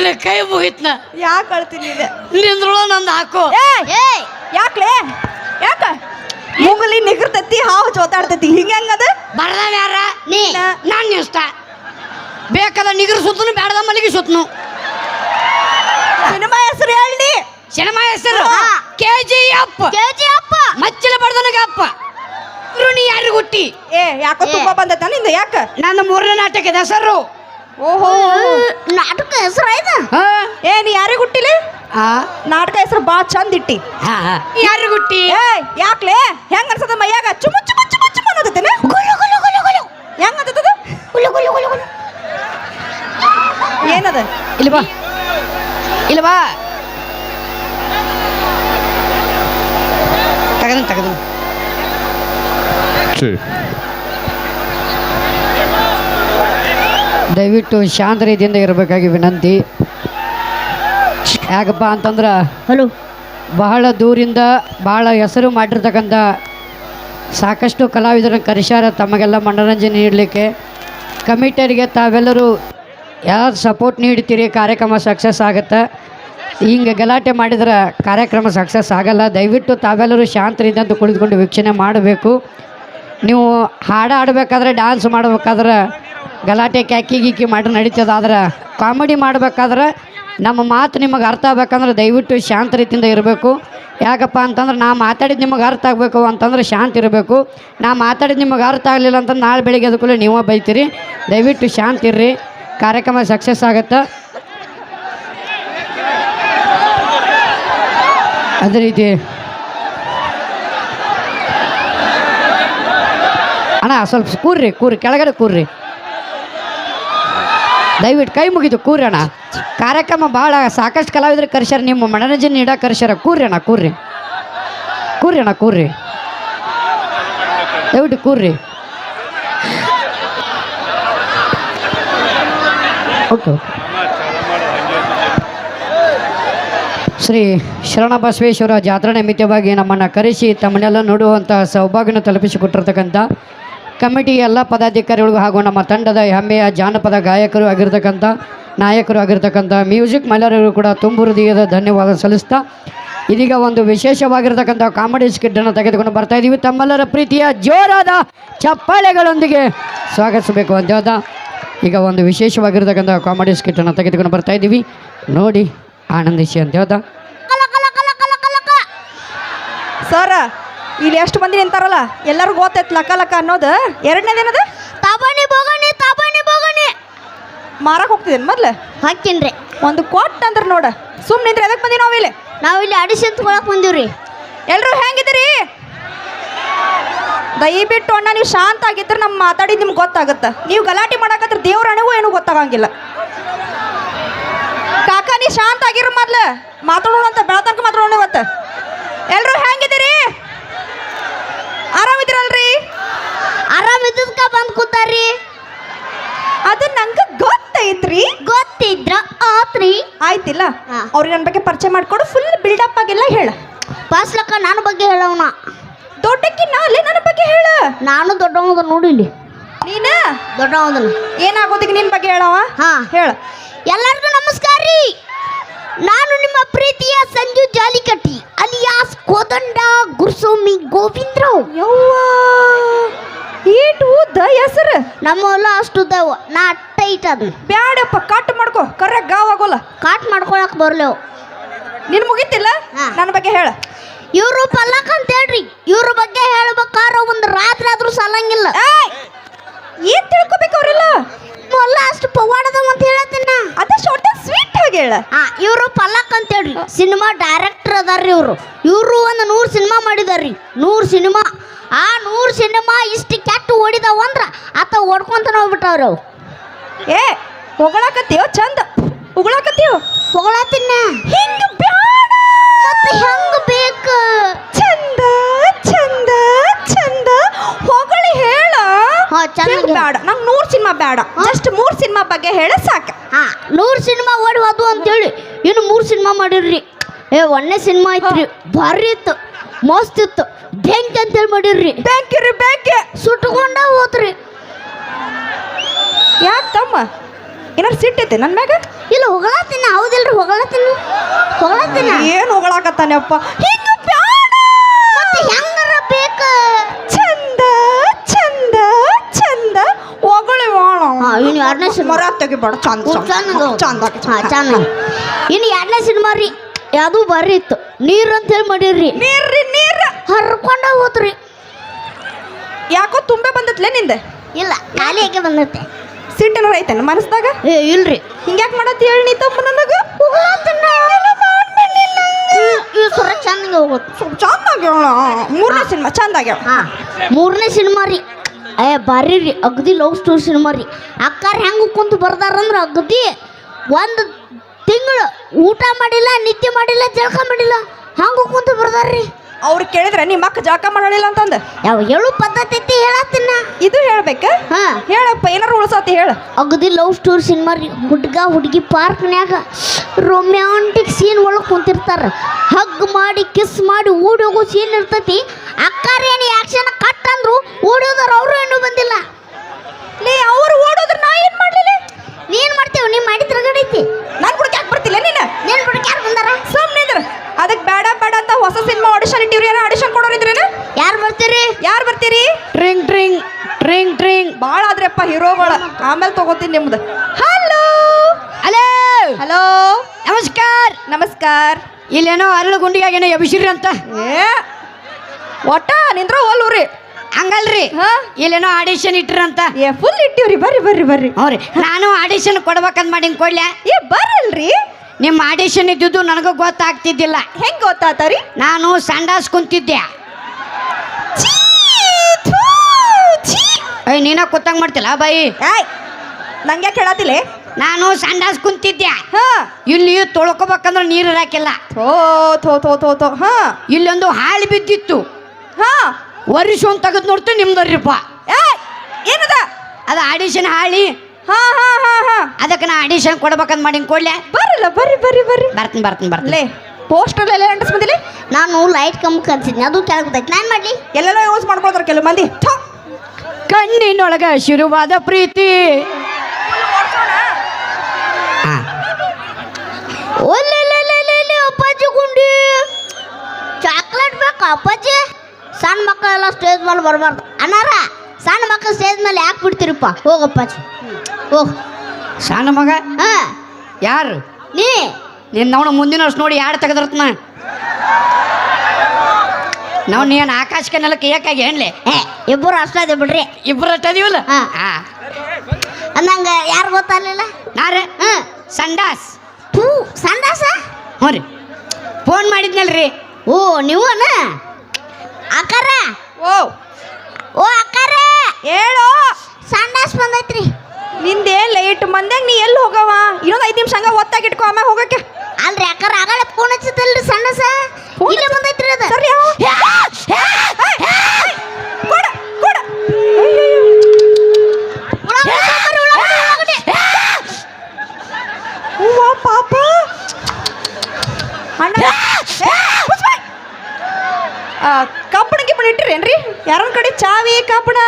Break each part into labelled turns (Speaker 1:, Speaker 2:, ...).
Speaker 1: ಅಳ್ತಿಲ್ಲ ಕೈ ಮುಗಿತ್ನ.
Speaker 2: ಯಾಕೆ ಅಳ್ತೀನಿ ಇದೆ?
Speaker 1: ನಿಂದ್ರೊಳ ನಂದು ಹಾಕು.
Speaker 2: ಏ ಯಾಕ್ಲೆ? ಯಾಕ? ಮುಗುಲಿ ನಿಗರ್ತತಿ ಹಾವು ಜೋತಾಡ್ತತಿ. ಹಿಂಗ ಹೆಂಗದ
Speaker 1: ಬರದ ಯಾರ?
Speaker 3: ನೀ.
Speaker 1: ನಾನು ಇಷ್ಟ. ಬೇಕಾದ ನಿಗರ್ ಸುತ್ತನು ಬೇಡದ ಮಲ್ಲಿಗೆ ಸುತ್ತನು.
Speaker 2: ಸಿನಿಮಾ ಹೆಸರು ಹೇಳಿ
Speaker 1: ಸಿನಿಮಾ ಹೆಸರು. ಕೆ ಜಿ ಅಪ್ಪ
Speaker 3: ಕೆಜಿ ಅಪ್ಪ
Speaker 1: ಮಚ್ಚಲ ಬಡ್ದನಗ ಅಪ್ಪ. ನೀ ಯಾರಿಗೆ ಹುಟ್ಟಿ?
Speaker 2: ಏ ಯಾಕೋ ತುಂಬಾ ಬಂದೈತ ನಿಂದ? ಯಾಕ?
Speaker 1: ನನ್ನ ಮೂರನೇ ನಾಟಕದ ಹೆಸರು.
Speaker 2: ಓಹೋ.
Speaker 3: ನಾಟಕ ಹೆಸರು ಆಯ್ತಾ
Speaker 1: ಹಾ
Speaker 2: ಏ ನೀ ಯಾರಿಗೆ ಹುಟ್ಟಿಲಿ?
Speaker 1: ಹಾ
Speaker 2: ನಾಟಕ ಹೆಸರು ಬಾ ಚಂದ ಇಟ್ಟಿ.
Speaker 1: ಹಾ ಯಾರು ಹುಟ್ಟಿ?
Speaker 2: ಏ ಯಾಕ್ಲೆ? ಹೆಂಗ ಅನ್ಸದ ಮೈಯಾಗ? ಚುಮು ಚುಮು ಚುಮು ಚುಮು ಅನ್ನತೈತೇನ
Speaker 1: ಗುಲು ಗುಲು ಗುಲು ಗುಲು
Speaker 2: ಹೆಂಗ ಅಂತದ ಏನದ?
Speaker 1: ಇಲ್ವಾ ಬಾ. ತಗದ ಬಾ. ತಗದನ್ ತಗದನ್ ದಯವಿಟ್ಟು ಶಾಂತ ರೀತಿಯಿಂದ ಇರಬೇಕಾಗಿ ವಿನಂತಿ. ಯಾಕಪ್ಪ ಅಂತಂದ್ರೆ
Speaker 3: ಹಲೋ.
Speaker 1: ಬಹಳ ದೂರಿಂದ ಬಹಳ ಹೆಸರು ಮಾಡಿರ್ತಕ್ಕಂಥ ಸಾಕಷ್ಟು ಕಲಾವಿದರನ್ನು ಕರೆಸ್ಯಾರ ತಮಗೆಲ್ಲ ಮನೋರಂಜನೆ ನೀಡಲಿಕ್ಕೆ. ಕಮಿಟರಿಗೆ ತಾವೆಲ್ಲರೂ ಯಾರು ಸಪೋರ್ಟ್ ನೀಡ್ತೀರಿ ಕಾರ್ಯಕ್ರಮ ಸಕ್ಸಸ್ ಆಗುತ್ತೆ? ಹಿಂಗೆ ಗಲಾಟೆ ಮಾಡಿದ್ರೆ ಕಾರ್ಯಕ್ರಮ ಸಕ್ಸಸ್ ಆಗಲ್ಲ. ದಯವಿಟ್ಟು ತಾವೆಲ್ಲರೂ ಶಾಂತರಿಂದ ಅಂತ ಕುಳಿತುಕೊಂಡು ವೀಕ್ಷಣೆ ಮಾಡಬೇಕು. ನೀವು ಹಾಡು ಆಡಬೇಕಾದ್ರೆ ಡ್ಯಾನ್ಸ್ ಮಾಡ್ಬೇಕಾದ್ರೆ ಗಲಾಟೆ ಕ್ಯಾಕಿ ಗೀಕಿ ಮಾಡಿ ನಡೀತದಾದ್ರೆ ಕಾಮಿಡಿ ಮಾಡ್ಬೇಕಾದ್ರೆ ನಮ್ಮ ಮಾತು ನಿಮಗೆ ಅರ್ಥ ಆಗ್ಬೇಕಂದ್ರೆ ದಯವಿಟ್ಟು ಶಾಂತ ರೀತಿಯಿಂದ ಇರಬೇಕು. ಯಾಕಪ್ಪ ಅಂತಂದ್ರೆ ನಾ ಮಾತಾಡಿದ್ದು ನಿಮಗೆ ಅರ್ಥ ಆಗಬೇಕು ಅಂತಂದ್ರೆ ಶಾಂತ ಇರಬೇಕು. ನಾ ಮಾತಾಡಿದ್ದು ನಿಮಗೆ ಅರ್ಥ ಆಗಲಿಲ್ಲ ಅಂತಂದ್ರೆ ನಾಳೆ ಬೆಳಿಗ್ಗೆ ಅದಕ್ಕೂ ನೀವೇ ಬೈತೀರಿ. ದಯವಿಟ್ಟು ಶಾಂತ ಇರ್ರಿ. ಕಾರ್ಯಕ್ರಮ ಸಕ್ಸಸ್ ಆಗುತ್ತೆ. ಅದೇ ರೀತಿ ಅಣ್ಣ, ಸ್ವಲ್ಪ ಕೂರ್ರಿ ಕೂರಿ ಕೆಳಗಡೆ ಕೂರ್ರಿ. ದಯವಿಟ್ಟು ಕೈ ಮುಗಿದು ಕೂರಿ ಅಣ್ಣ ಕಾರ್ಯಕ್ರಮ ಭಾಳ ಸಾಕಷ್ಟು ಕಲಾವಿದ್ರು ಕರ್ಸ್ಯಾರ. ನಿಮ್ಮ ಮನೋರಂಜನೆ ನೀಡ ಕರ್ಸ್ಯಾರ. ಕೂರ್ರಣ ಕೂರ್ರಿ. ಕೂರ್ರಣ ಕೂರ್ರಿ. ದಯವಿಟ್ಟು ಕೂರ್ರಿ. ಓಕೆ ಶ್ರೀ ಶರಣ ಬಸವೇಶ್ವರ ಜಾತ್ರಾ ನಿಮಿತ್ತವಾಗಿ ನಮ್ಮನ್ನು ಕರೆಸಿ ತಮ್ಮನ್ನೆಲ್ಲ ನೋಡುವಂತಹ ಸೌಭಾಗ್ಯನ ತಲುಪಿಸಿಕೊಟ್ಟಿರ್ತಕ್ಕಂಥ ಕಮಿಟಿ ಎಲ್ಲ ಪದಾಧಿಕಾರಿಗಳಿಗೂ ಹಾಗೂ ನಮ್ಮ ತಂಡದ ಹೆಮ್ಮೆಯ ಜಾನಪದ ಗಾಯಕರು ಆಗಿರ್ತಕ್ಕಂಥ ನಾಯಕರು ಆಗಿರ್ತಕ್ಕಂಥ ಮ್ಯೂಸಿಕ್ ಮಹಿಳೆಯರಿಗೂ ಕೂಡ ತುಂಬು ಹೃದಯದ ಧನ್ಯವಾದ ಸಲ್ಲಿಸ್ತಾ ಇದೀಗ ಒಂದು ವಿಶೇಷವಾಗಿರ್ತಕ್ಕಂಥ ಕಾಮಿಡಿ ಸ್ಕಿಡ್ಡನ್ನು ತೆಗೆದುಕೊಂಡು ಬರ್ತಾ ಇದ್ದೀವಿ ತಮ್ಮೆಲ್ಲರ ಪ್ರೀತಿಯ ಜೋರಾದ ಚಪ್ಪಾಳೆಗಳೊಂದಿಗೆ ಸ್ವಾಗತಿಸಬೇಕು ಅಂತ ಹೇಳ್ದ ಈಗ ಒಂದು ವಿಶೇಷವಾಗಿರ್ತಕ್ಕಂಥ ಕಾಮಿಡಿ ಸ್ಕಿಟ್ಟನ್ನು ತೆಗೆದುಕೊಂಡು ಬರ್ತಾ ಇದ್ದೀವಿ ನೋಡಿ ಆನಂದಿಸಿ ಅಂತ ಹೇಳ್ದ
Speaker 3: ಕಲ ಕಲ ಕಲ ಕಲ ಕಲ ಕ
Speaker 2: ಸರ ಇಲ್ಲಿ ಎಷ್ಟು ಮಂದಿ ನಿಂತಾರಲ್ಲ ಎಲ್ಲರಿಗೂ ಗೊತ್ತೈತ್ ಲಕ್ಕ ಲಕ್ಕ ಅನ್ನೋದು. ಎರಡನೇದೇನದು?
Speaker 3: ತಾಬಾನಿ ಬೋಗಣಿ ತಾಬಾನಿ ಬೋಗಣಿ.
Speaker 2: ಮಾರಕ್ಕೆ ಹೋಗ್ತಿದ್ದೇನೆ ಮೊದ್ಲು?
Speaker 3: ಹಾಕಿನ್ರಿ
Speaker 2: ಒಂದು ಕೋಟ್ ಅಂದ್ರೆ ನೋಡ. ಸುಮ್ಮನೆ ನಿಂದ್ರೆ ಎದಕ್ಕೆ ಬಂದಿ ನಾವು ಇಲ್ಲಿ
Speaker 3: ನಾವು ಇಲ್ಲಿ ಆಡಿಷನ್ ತಗೊಳಕ್ ಬಂದೀವ್ರಿ
Speaker 2: ಎಲ್ಲರೂ ಹೆಂಗಿದ್ದೀರಿ? ದಯವಿಟ್ಟು ಅಣ್ಣ ನೀವು ಶಾಂತ ಆಗಿದ್ರೆ ನಮ್ಮ ಮಾತಾಡಿ ನಿಮ್ಗೆ ಗೊತ್ತಾಗುತ್ತೆ. ನೀವು ಗಲಾಟೆ ಮಾಡಕತ್ರ ದೇವ್ರಣಿಗೂ ಏನೂ ಗೊತ್ತಾಗಂಗಿಲ್ಲ. ಕಾಕ ನೀ ಶಾಂತ ಆಗಿರೋ ಮೊದ್ಲು. ಮಾತಾಡೋಣ ಅಂತ ಬೆಳತನಕ ಮಾತಾಡೋಣ ಇವತ್ತು. ಎಲ್ಲರೂ ಹೆಂಗಿದ್ದೀರಿ? ಆರಾಮಿದ್ದೀರಲ್ರಿ?
Speaker 3: ಆರಾಮ್ ಇದ್ದದ್ಕ ಬಂದ್ ಕೂತಾರ್ರಿ.
Speaker 2: ಅದು ನಂಗೆ ಗೊತ್ತೈತ್ರಿ.
Speaker 3: ಗೊತ್ತಿದ್ರ ಆತ್ರಿ.
Speaker 2: ಆಯ್ತಿಲ್ಲ?
Speaker 3: ಹಾ.
Speaker 2: ಅವ್ರಿಗೆ ನನ್ನ ಬಗ್ಗೆ ಪರಿಚಯ ಮಾಡ್ಕೊಂಡು ಫುಲ್ ಬಿಲ್ಡಪ್ ಆಗಿಲ್ಲ ಹೇಳ.
Speaker 3: ಪಾಸ್ಲಕ್ಕ ನಾನು ನನ್ನ ಬಗ್ಗೆ ಹೇಳವನ.
Speaker 2: ದೊಡ್ಡಕ್ಕಿ ಅಲ್ಲೇ ನನ್ನ ಬಗ್ಗೆ ಹೇಳ?
Speaker 3: ನಾನು ದೊಡ್ಡವನದ ನೋಡಿಲಿ
Speaker 2: ನೀನ?
Speaker 3: ದೊಡ್ಡವದನ
Speaker 2: ಏನಾಗೋದಿಕ್ಕೆ ನಿನ್ ಬಗ್ಗೆ ಹೇಳವ
Speaker 3: ಹಾ.
Speaker 2: ಹೇಳ.
Speaker 3: ಎಲ್ಲರಿಗೂ ನಮಸ್ಕಾರ ರೀ ನಾನು ನಿಮ್ಮ ಪ್ರೀತಿಯ ಸಂಜು ಜಾಲಿಕಟ್ಟಿ ಅಲಿಯಾಸ್ ಕೋದಂಡ ಗುರುಸ್ವಾಮಿ ಗೋವಿಂದ್ರಾವ್.
Speaker 2: ಯವ್ವ ಈಟ್ ಉದ್ದ ಹೆಸರು?
Speaker 3: ನಮ್ಮ ಹೊಲ ಅಷ್ಟು ದವ ನಾ ಟೈಟ್ ಅದು.
Speaker 2: ಬ್ಯಾಡಪ್ಪ ಕಟ್ ಮಾಡ್ಕೋ ಕರೆಕ್ಟ್ ಗಾವ್ ಆಗೋಲ್ಲ.
Speaker 3: ಕಾಟ್ ಮಾಡ್ಕೊಳಕ್ ಬರ್ಲೇವು.
Speaker 2: ನಿನ್ ಮುಗಿತಿಲ್ಲ?
Speaker 3: ಹಾ.
Speaker 2: ನನ್ನ ಬಗ್ಗೆ ಹೇಳ.
Speaker 3: ಇವರು ಪಲ್ಲಕ್ ಅಂತ ಹೇಳ್ರಿ ಇವ್ರ ಬಗ್ಗೆ ಹೇಳ್ಬೇಕಾರ ಒಂದು ರಾತ್ರಿ ಆದ್ರೂ ಸಲ್ಲಂಗಿಲ್ಲ
Speaker 2: ಏಯ್! ಏನ್ ತಿಳ್ಕೊಬೇಕು ಅವರೆಲ್ಲ?
Speaker 3: ಮೊಲ್ಲ ಅಷ್ಟು ಪವಾಡದವ ಅಂತ ಹೇಳತ್ತೀನ.
Speaker 2: ಅದ ಶಾರ್ಟ್ ಸ್ವೀಟ್ ಆಗಿ ಹೇಳ.
Speaker 3: ಹಾ ಇವರು ಪಲ್ಲಕ್ ಅಂತ ಹೇಳ್ರಿ. ಸಿನಿಮಾ ಡೈರೆಕ್ಟರ್ ಅದಾರ್ರಿ ಇವರು. ಇವರು ಒಂದು ನೂರು ಸಿನಿಮಾ ಮಾಡಿದಾರ್ರಿ. ನೂರು ಸಿನಿಮಾ. ಆ ನೂರು ಸಿನಿಮಾ ಇಷ್ಟು ಕೆಟ್ಟ ಓಡಿದಾವ ಅಂದ್ರ ಆತ ಓಡ್ಕೊಂತ ಹೋಗ್ಬಿಟ್ಟವ್ರಿ ಅವು
Speaker 2: ಏ ಹೊಗಳಾಕತ್ತೀವ ಚಂದ. ಉಗಳಾಕತ್ತೀವ
Speaker 3: ಹೊಗಳತ್ತಿನ.
Speaker 2: ಹಿಂಗ ಬ್ಯಾಡ.
Speaker 3: ಮತ್ತೆ ಹೆಂಗ್ ಬೇಕು?
Speaker 2: ಚಂದ ಚಂದ ಚಂದ. ಹೊಗಳಿ ಹೇಳ.
Speaker 3: ಚೆನ್ನಾಗಿ
Speaker 2: ಬೇಡ ನಂಗೆ ನೂರು ಸಿನಿಮಾ ಬೇಡ. ಜಸ್ಟ್ ಮೂರು ಸಿನಿಮಾ ಬಗ್ಗೆ ಹೇಳ ಸಾಕು.
Speaker 3: ಹಾ ನೂರು ಸಿನಿಮಾ ಓಡಿ ಹೋದ್ವು ಅಂತೇಳಿ. ಇನ್ನು ಮೂರು ಸಿನಿಮಾ ಮಾಡಿರ್ರಿ. ಏ ಒಂದೇ ಸಿನಿಮಾ ಐತ್ರಿ. ಭಾರಿ ಇತ್ತು ಮಸ್ತ್ ಇತ್ತು. ಬೆಂಕಿ ಅಂತೇಳಿ ಮಾಡಿರ್ರಿ.
Speaker 2: ಬ್ಯಾಂಕಿರಿ ಬ್ಯಾಂಕಿ
Speaker 3: ಸುಟ್ಕೊಂಡ ಹೋತ್ರಿ.
Speaker 2: ಯಾಕೆ ತಮ್ಮ? ಏನಾರು ಸಿಟ್ಟೈತೆ ನನ್ನ ಮ್ಯಾಗ?
Speaker 3: ಇಲ್ಲ ಹೊಗಳತ್ತೀನಿ. ಹೌದಿಲ್ಲ
Speaker 2: ರೀ ಹೊಗಳಾಕತ್ತಾನಪ್ಪ ಹಿಂಗ ಬ್ಯಾಡ.
Speaker 3: ಮತ್ತೆ ಹೆಂಗಾರ ಬೇಕ?
Speaker 2: ಚಂದ. ಹೊಗಳಿ
Speaker 3: ಹಾ ಇನ್ನು ಎರಡನೇ ಸಿನಿಮಾ
Speaker 2: ಮರ ತೆಗಿಬೇಡ ಚಂದ
Speaker 3: ಚಂದ
Speaker 2: ಚಂದ
Speaker 3: ಹಾ ಚಂದ ಇನ್ನು ಎರಡನೇ ಸಿನಿಮಾ ರೀ? ಅದು ಬರ್ರಿ ಇತ್ತು. ನೀರು ಅಂತ ಹೇಳಿ ಮಾಡಿರ್ರಿ.
Speaker 2: ನೀರ್ರಿ ನೀರ್.
Speaker 3: ಹರ್ಕೊಂಡ ಹೋತ್ರಿ.
Speaker 2: ಯಾಕೋ ತುಂಬೆ ಬಂದತ್ಲೆ ನಿಂದ?
Speaker 3: ಇಲ್ಲ ಖಾಲಿ ಯಾಕೆ ಬಂದತ್ತೆ.
Speaker 2: ಸಿಟ್ಟಿನ ಐತೇನ ಮನಸ್ದಾಗ
Speaker 3: ಏ ಇಲ್ರಿ.
Speaker 2: ಹಿಂಗ್ಯಾಕ್ ಮಾಡತ್ತಿ ಹೇಳಿ ನೀ ತಮ್ಮ ನನಗ?
Speaker 3: ಈ ಚಂದ ಹೋಗುತ್ತೆ.
Speaker 2: ಸ್ವಲ್ಪ ಚಂದಾಗಿ ಹೇಳ ಮೂರನೇ ಸಿನಿಮಾ ಚಂದಾಗ್ಯಾವ
Speaker 3: ಹಾ. ಮೂರನೇ ಸಿನಿಮಾ ರೀ. ಏ ಬಾರಿ ರೀ, ಅಗದಿ ಲವ್ ಸ್ಟೋರಿ ಸಿನಿಮಾ ರೀ. ಅಕ್ಕಾರ ಹೆಂಗೆ ಕುಂತು ಬರ್ದಾರಂದ್ರೆ ಅಗದಿ ಒಂದು ತಿಂಗಳು ಊಟ ಮಾಡಿಲ್ಲ, ನಿದ್ದೆ ಮಾಡಿಲ್ಲ, ಜಳಕ ಮಾಡಿಲ್ಲ, ಹಂಗೆ ಕುಂತು ಬರ್ದಾರ್ರಿ.
Speaker 2: ಅವ್ರು ಕೇಳಿದ್ರೆ ನಿಮ್ಮ ಅಕ್ಕ ಜಾಕ ಮಾಡಲಿಲ್ಲ ಅಂತಂದ.
Speaker 3: ಯಾವ ಹೇಳು ಪದ್ಧತಿ ಐತಿ ಹೇಳತ್ತಿನ.
Speaker 2: ಇದು ಹೇಳ್ಬೇಕ?
Speaker 3: ಹಾ.
Speaker 2: ಹೇಳಪ್ಪ ಏನಾರು ಉಳಿಸತಿ ಹೇಳ.
Speaker 3: ಅಗದಿ ಲವ್ ಸ್ಟೋರಿ ಸಿನಿಮಾ ರೀ ಹುಡ್ಗ ಹುಡುಗಿ ಪಾರ್ಕ್ನ್ಯಾಗ ರೊಮ್ಯಾಂಟಿಕ್ ಸೀನ್ ಒಳಗೆ ಕುಂತಿರ್ತಾರ. ಹಗ್ ಮಾಡಿ ಕಿಸ್ ಮಾಡಿ ಓಡಿ ಹೋಗೋ ಸೀನ್ ಇರ್ತೈತಿ. ಅಕ್ಕಾರೇನು ಆಕ್ಷನ್ ಕಟ್ ಅಂದ್ರು ಓಡೋದಾರ ಅವರು ಇನ್ನೂ ಬಂದಿಲ್ಲ.
Speaker 2: ಹೀರೋಗಳ ಆಮೇಲೆ ತಗೋತೀನಿ ನಿಮ್ದು. ಹಲೋ
Speaker 1: ಹಲೋ
Speaker 2: ಹಲೋ
Speaker 1: ನಮಸ್ಕಾರ.
Speaker 2: ನಮಸ್ಕಾರ.
Speaker 1: ಇಲ್ಲೇನೋ ಅರಳು ಗುಂಡಿಗಾಗೇನೋ ಎಬ್ಸಿರಿ ಅಂತ.
Speaker 2: ಏ. ಒಟ್ಟ ನಿಂದ್ರ ಹೋಲ್ವ್ರಿ
Speaker 1: ಹಂಗಲ್ರಿ.
Speaker 2: ಹಾ?
Speaker 1: ಇಲ್ಲೇನೋ ಆಡಿಷನ್ ಇಟ್ರಂತ
Speaker 2: ಏ ಫುಲ್ ಇಟ್ಟಿವ್ರಿ. ಬರ್ರಿ ಬರ್ರಿ ಬರ್ರಿ.
Speaker 1: ಅವ್ರಿ ನಾನು ಆಡಿಷನ್ ಕೊಡ್ಬೇಕಂತ ಮಾಡಿ ಕೊಡ್ಲೆ.
Speaker 2: ಏ ಬರ್ರಲ್ರಿ.
Speaker 1: ನಿಮ್ಮ ಆಡಿಷನ್ ಇದ್ದಿದ್ದು ನನಗೂ ಗೊತ್ತಾಗ್ತಿದ್ದಿಲ್ಲ.
Speaker 2: ಹೆಂಗ್ ಗೊತ್ತಾತರಿ?
Speaker 1: ನಾನು ಸಂಡಾಸ್ ಕುಂತಿದ್ದೆ.
Speaker 2: ಛೀ.
Speaker 1: ಅಯ್ಯ ನೀನ ಕೂತಂಗ್ ಮಾಡ್ತಿಲ್ಲ ಬಾಯಿ.
Speaker 2: ಏಯ್ ನಂಗೆ ಕೇಳತಿಲ್ಲ
Speaker 1: ನಾನು ಸಂಡಾಸ್ ಕುಂತಿದ್ದೆ.
Speaker 2: ಹಾ.
Speaker 1: ಇಲ್ಲಿ ತೊಳ್ಕೊಬೇಕಂದ್ರೆ ನೀರು ಇರಾಕಿಲ್ಲ.
Speaker 2: ಥೋ ಥೋ ಥೋ ಥೋ ಥೋ ಹಾ.
Speaker 1: ಇಲ್ಲೊಂದು ಹಾಳು ಬಿದ್ದಿತ್ತು.
Speaker 2: ಹಾ.
Speaker 1: ವರ್ಷ ಒಂದು ತೆಗೆದು ನೋಡ್ತು ನಿಮ್ದರ್ರಿಪ್ಪ
Speaker 2: ಏಯ್ ಏನದ?
Speaker 1: ಅದು ಆಡಿಷನ್ ಹಾಳಿ.
Speaker 2: ಹಾ ಹಾ ಹಾ ಹಾ.
Speaker 1: ಅದಕ್ಕೆ ನಾ ಆಡಿಷನ್ ಕೊಡ್ಬೇಕಂತ ಮಾಡಿ ಕೊಡ್ಲೆ.
Speaker 2: ಬರಲ್ಲ ಬರ್ರಿ ಬರ್ರಿ ಬರ್ರಿ.
Speaker 1: ಬರ್ತೀನಿ ಬರ್ತೀನಿ ಬರ್ತೀನಿ.
Speaker 2: ಲೇ ಪೋಸ್ಟರ್ ಎಲ್ಲ ಅಂಟಿಸ್ಬಂದಿಲ್ಲ
Speaker 3: ನಾನು ಲೈಟ್ ಕಂಬ ಕನ್ಸಿದ್ನಿ ಅದು ಕೆಳಗೆ ಬಿದ್ದೈತಿ. ನಾನು ಮಾಡ್ಲಿ?
Speaker 2: ಎಲ್ಲೆಲ್ಲ ಯೂಸ್ ಮಾಡ್ಕೊಳ್ತಾರೆ ಕೆಲವು ಮಂದಿ. ಥು.
Speaker 1: ಕಣ್ಣಿನೊಳಗ ಶುರುವಾದ ಪ್ರೀತಿ.
Speaker 3: ಅಪ್ಪಾಜಿ ಗುಂಡಿ. ಚಾಕ್ಲೇಟ್ ಬೇಕಾ ಅಪ್ಪಾಜಿ. ಸಣ್ಣ ಮಕ್ಕಳೆಲ್ಲ ಸ್ಟೇಜ್ ಮೇಲೆ ಬರಬಾರ್ದು. ಅನ್ನಾರ ಸಣ್ಣ ಮಕ್ಕಳು ಸ್ಟೇಜ್ ಮೇಲೆ ಯಾಕೆ ಬಿಡ್ತೀರಪ್ಪ? ಹೋಗಪ್ಪಾಜಿ ಓ
Speaker 1: ಸಣ್ಣ ಮಗ?
Speaker 3: ಹಾ
Speaker 1: ಯಾರು?
Speaker 3: ನೀ.
Speaker 1: ನಿನ್ನವನ ಅವನು ಮುಂದಿನ ವರ್ಷ ನೋಡಿ ಯಾರು ತೆಗೆದ್ರತ್ನ? ನಾವು ನೀನು ಆಕಾಶಕ್ಕೆ ನೆಲಕ್ಕೆ ಏಕಾಗಿ ಏನ್ಲೆ?
Speaker 3: ಏ ಇಬ್ಬರು ಅಷ್ಟೇ ಇದೆ ಬಿಡ್ರಿ.
Speaker 1: ಇಬ್ಬರು ಅಷ್ಟದಿವಲ್ಲ
Speaker 3: ಹಾ.
Speaker 1: ಹಾ.
Speaker 3: ಅಂದಂಗ ಯಾರು ಗೊತ್ತಾಗ್ಲಿಲ್ಲ?
Speaker 1: ನಾರೇ
Speaker 3: ಹ್ಞೂ
Speaker 1: ಸಂಡಾಸ್.
Speaker 3: ಪೂ ಸಂಡಾಸ?
Speaker 1: ಹ್ಞೂ ರೀ. ಫೋನ್ ಮಾಡಿದ್ನಲ್ರಿ
Speaker 3: ಓ ನೀವನ? ಅಕ್ಕಾರ?
Speaker 2: ಓ.
Speaker 3: ಓ ಅಕ್ಕಾರ.
Speaker 2: ಹೇಳು?
Speaker 3: ಸಂಡಾಸ್ ಬಂದೈತ್ರಿ.
Speaker 2: ನಿಂದೇ ಲೇಟ್ ಮಂದ್ಯಾಗ ನೀ ಎಲ್ಲಿ ಹೋಗವ? ಇನ್ನೊಂದು ಐದು ನಿಮಿಷ ಹಂಗ ಒತ್ತಾಗಿ ಇಟ್ಕೋ ಆಮ್ಯಾಗ ಹೋಗಕ್ಕೆ.
Speaker 3: ಅಲ್ರಿ ಅಕ್ಕಾರ ಆಗಲೇ ಫೋನ್ ಹಚ್ಚಿತಲ್ರಿ ಸಂಡಾಸ
Speaker 2: ಫೋನ್
Speaker 3: ಇಲ್ಲೇ ಬಂದೈತ್ರಿ ಅದು
Speaker 2: ಸರಿ ಯಾವ? ಕೊಡ ಕೊಡ
Speaker 3: ಉಳ್ಳಾಗಡ್ಡಿ ಸಾಂಬಾರು, ಉಳ್ಳಾಗಡ್ಡಿ, ಉಳ್ಳಾಗಡ್ಡಿ.
Speaker 2: ಹೂವ ಪಾಪ ಅಣ್ಣ ಏ, ಮುಚ್ಚ್ ಬಾಯ್. ಆ, ಕಬ್ಬಣ ಗಿಬ್ಬಣ ಇಟ್ಟಿರೇನ್ರಿ ಯಾರೊಂದ್ ಕಡೆ ಚಾವಿ ಕಬ್ಬಣ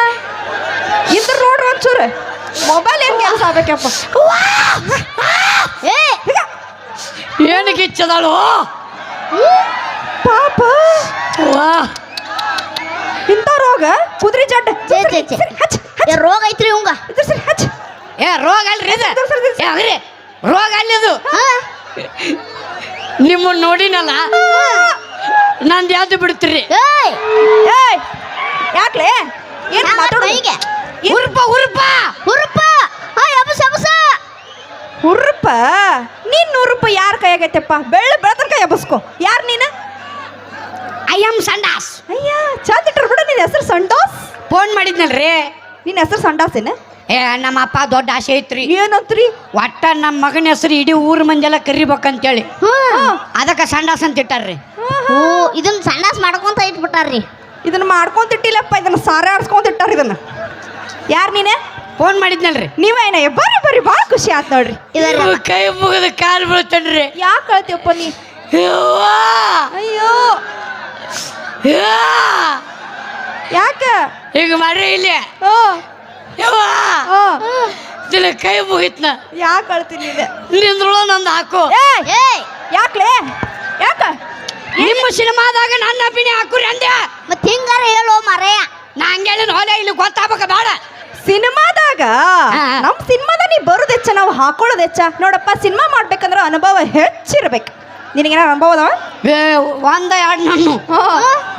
Speaker 2: ಇದ್ರ ನೋಡ್ರಿ ಒಂಚೂರು ಮೊಬೈಲ್ ಏನ್ ಕೆಲಸ ಆಗ್ಬೇಕಪ್ಪ
Speaker 3: ಏ
Speaker 1: ಏನು ಹೆಚ್ಚದಳು
Speaker 2: ಪಾಪ.
Speaker 1: ವಾ.
Speaker 2: ಇಂಥ ರೋಗ? ಕುದುರೆ ಜಡ್ಡ.
Speaker 3: ಛೇ, ಛೇ, ಛೇ.
Speaker 2: ಹಚ್
Speaker 3: ಏ, ರೋಗ ಐತ್ರಿ ಇವಂಗ.
Speaker 1: ಏ ರೋಗ ಅಲ್ರಿ ಇದು? ಏ ರೋಗ ಅಲ್ಲಿದು
Speaker 3: ಹಾ?
Speaker 1: ನಿಮ್ಮನ್ನ ನೋಡಿನಲ್ಲ? ನಂದು ಯಾವ್ದು ಬಿಡ್ತೀರಿ?
Speaker 3: ಏಯ್.
Speaker 2: ಏಯ್. ಯಾಕ್ಲೆ? ಏನ್ ಮಾತಾಡೋ
Speaker 1: ಉರ್ಪ ಉರ್ಪ
Speaker 3: ಹುರುಪ.
Speaker 2: ಹುರ್ಪ? ನೀನ್ ನೂರು ರೂಪಾಯಿ ಯಾರ ಕೈಯಾಗೈತೆಪ್ಪ? ಬೆಳ್ಳ ಬೆಳತನ ಕೈ ಎಬ್ಬಸ್ಕೋ ಯಾರು ನೀನು?
Speaker 1: ಐ ಆಮ್ ಸಂಡಾಸ್
Speaker 2: ಅಯ್ಯ ಚಂದ ಇಟ್ಟರು ಬಿಡು ನಿನ್ನ ಹೆಸರು ಸಂಡಾಸ್?
Speaker 1: ಫೋನ್ ಮಾಡಿದ್ನಲ್ರಿ.
Speaker 2: ನಿನ್ನ ಹೆಸರು ಸಂಡಾಸ್ ಏನ?
Speaker 1: ಏ ನಮ್ಮ ಅಪ್ಪ ದೊಡ್ಡ ಆಸೆ ಐತ್ರಿ.
Speaker 2: ಏನಂತ್ರಿ?
Speaker 1: ಒಟ್ಟ ನಮ್ಮ ಮಗನ ಹೆಸರು ಇಡೀ ಊರ ಮಂದಿಯೆಲ್ಲ ಕರಿಬೇಕಂತೇಳಿ. ಅದಕ್ಕೆ ಸಂಡಾಸ್ ಅಂತ ಇಟ್ಟಾರ್ರಿ.
Speaker 3: ಓ ಇದನ್ನ ಸಂಡಾಸ್ ಮಾಡ್ಕೊಂತ ಇಟ್ಬಿಟ್ಟಾರ್ರಿ.
Speaker 2: ಇದನ್ನ ಮಾಡ್ಕೊಂತಿಟ್ಟಿಲ್ಲಪ್ಪ ಇದನ್ನ ಸಾರ ಆಡ್ಸ್ಕೊಂತ ಇಟ್ಟಾರ ಇದನ್ನ. ಯಾರು ನೀನೆ?
Speaker 1: ಫೋನ್ ಮಾಡಿದ್ನಲ್ರಿ.
Speaker 2: ನೀವೇನ ಬರ್ರಿ ಬರ್ರಿ ಭಾಳ ಖುಷಿ ಆತ್ ನೋಡ್ರಿ.
Speaker 1: ನೀವು ಕೈ ಮುಗಿದ ಕಾಲು ಬೀಳ್ತೇನ್ರಿ.
Speaker 2: ಯಾಕೆ ಕಳ್ತೀವಪ್ಪ ನೀ?
Speaker 1: ಯವ್ವಾ!
Speaker 2: ಅಯ್ಯೋ!
Speaker 1: ಯಾ!
Speaker 2: ಯಾಕ?
Speaker 1: ಈಗ ಮಾಡ್ರಿ ಇಲ್ಲಿ.
Speaker 2: ಓ!
Speaker 1: ಯವ್ವಾ
Speaker 2: ಓ!
Speaker 1: ದಿನ ಕೈ ಮುಗಿತ್ನ.
Speaker 2: ಯಾಕೆ ಕಳ್ತೀನಿ ನೀನೆ?
Speaker 1: ನಿಂದ್ರಳು ನಂದು ಹಾಕು.
Speaker 2: ಏಯ್
Speaker 3: ಏಯ್!
Speaker 2: ಯಾಕ್ಲೆ? ಯಾಕ?
Speaker 1: ನಿಮ್ಮ ಸಿನಿಮಾದಾಗ ನನ್ನ ಅಭಿನಯ ಹಾಕುರಿ ಅಂದೆ
Speaker 3: ಮತ್ತೆ ಹಿಂಗಾರ ಹೇಳೋ ಮರೆಯ.
Speaker 1: ನಾ ಹಂಗೇಳಿನ ಹೊಲೆ ಇಲ್ಲಿ ಗೊತ್ತಾಗಬೇಕ ಬೇಡ.
Speaker 2: ಸಿನಿಮಾದಾಗ. ನಮ್ ಸಿನಿಮಾದ ನೀ ಬರೋದ್ ಹೆಚ್ಚ ನಾವು ಹಾಕೊಳ್ಳೋದ್ ಹೆಚ್ಚ ನೋಡಪ್ಪ ಸಿನಿಮಾ ಮಾಡ್ಬೇಕಂದ್ರ ಅನುಭವ ಹೆಚ್ಚಿರ್ಬೇಕು. ನಿನಗೇನ ಅನುಭವ ಅದಾವ?
Speaker 1: ಏ, ಒಂದ ಎರಡು
Speaker 2: ಹಾ.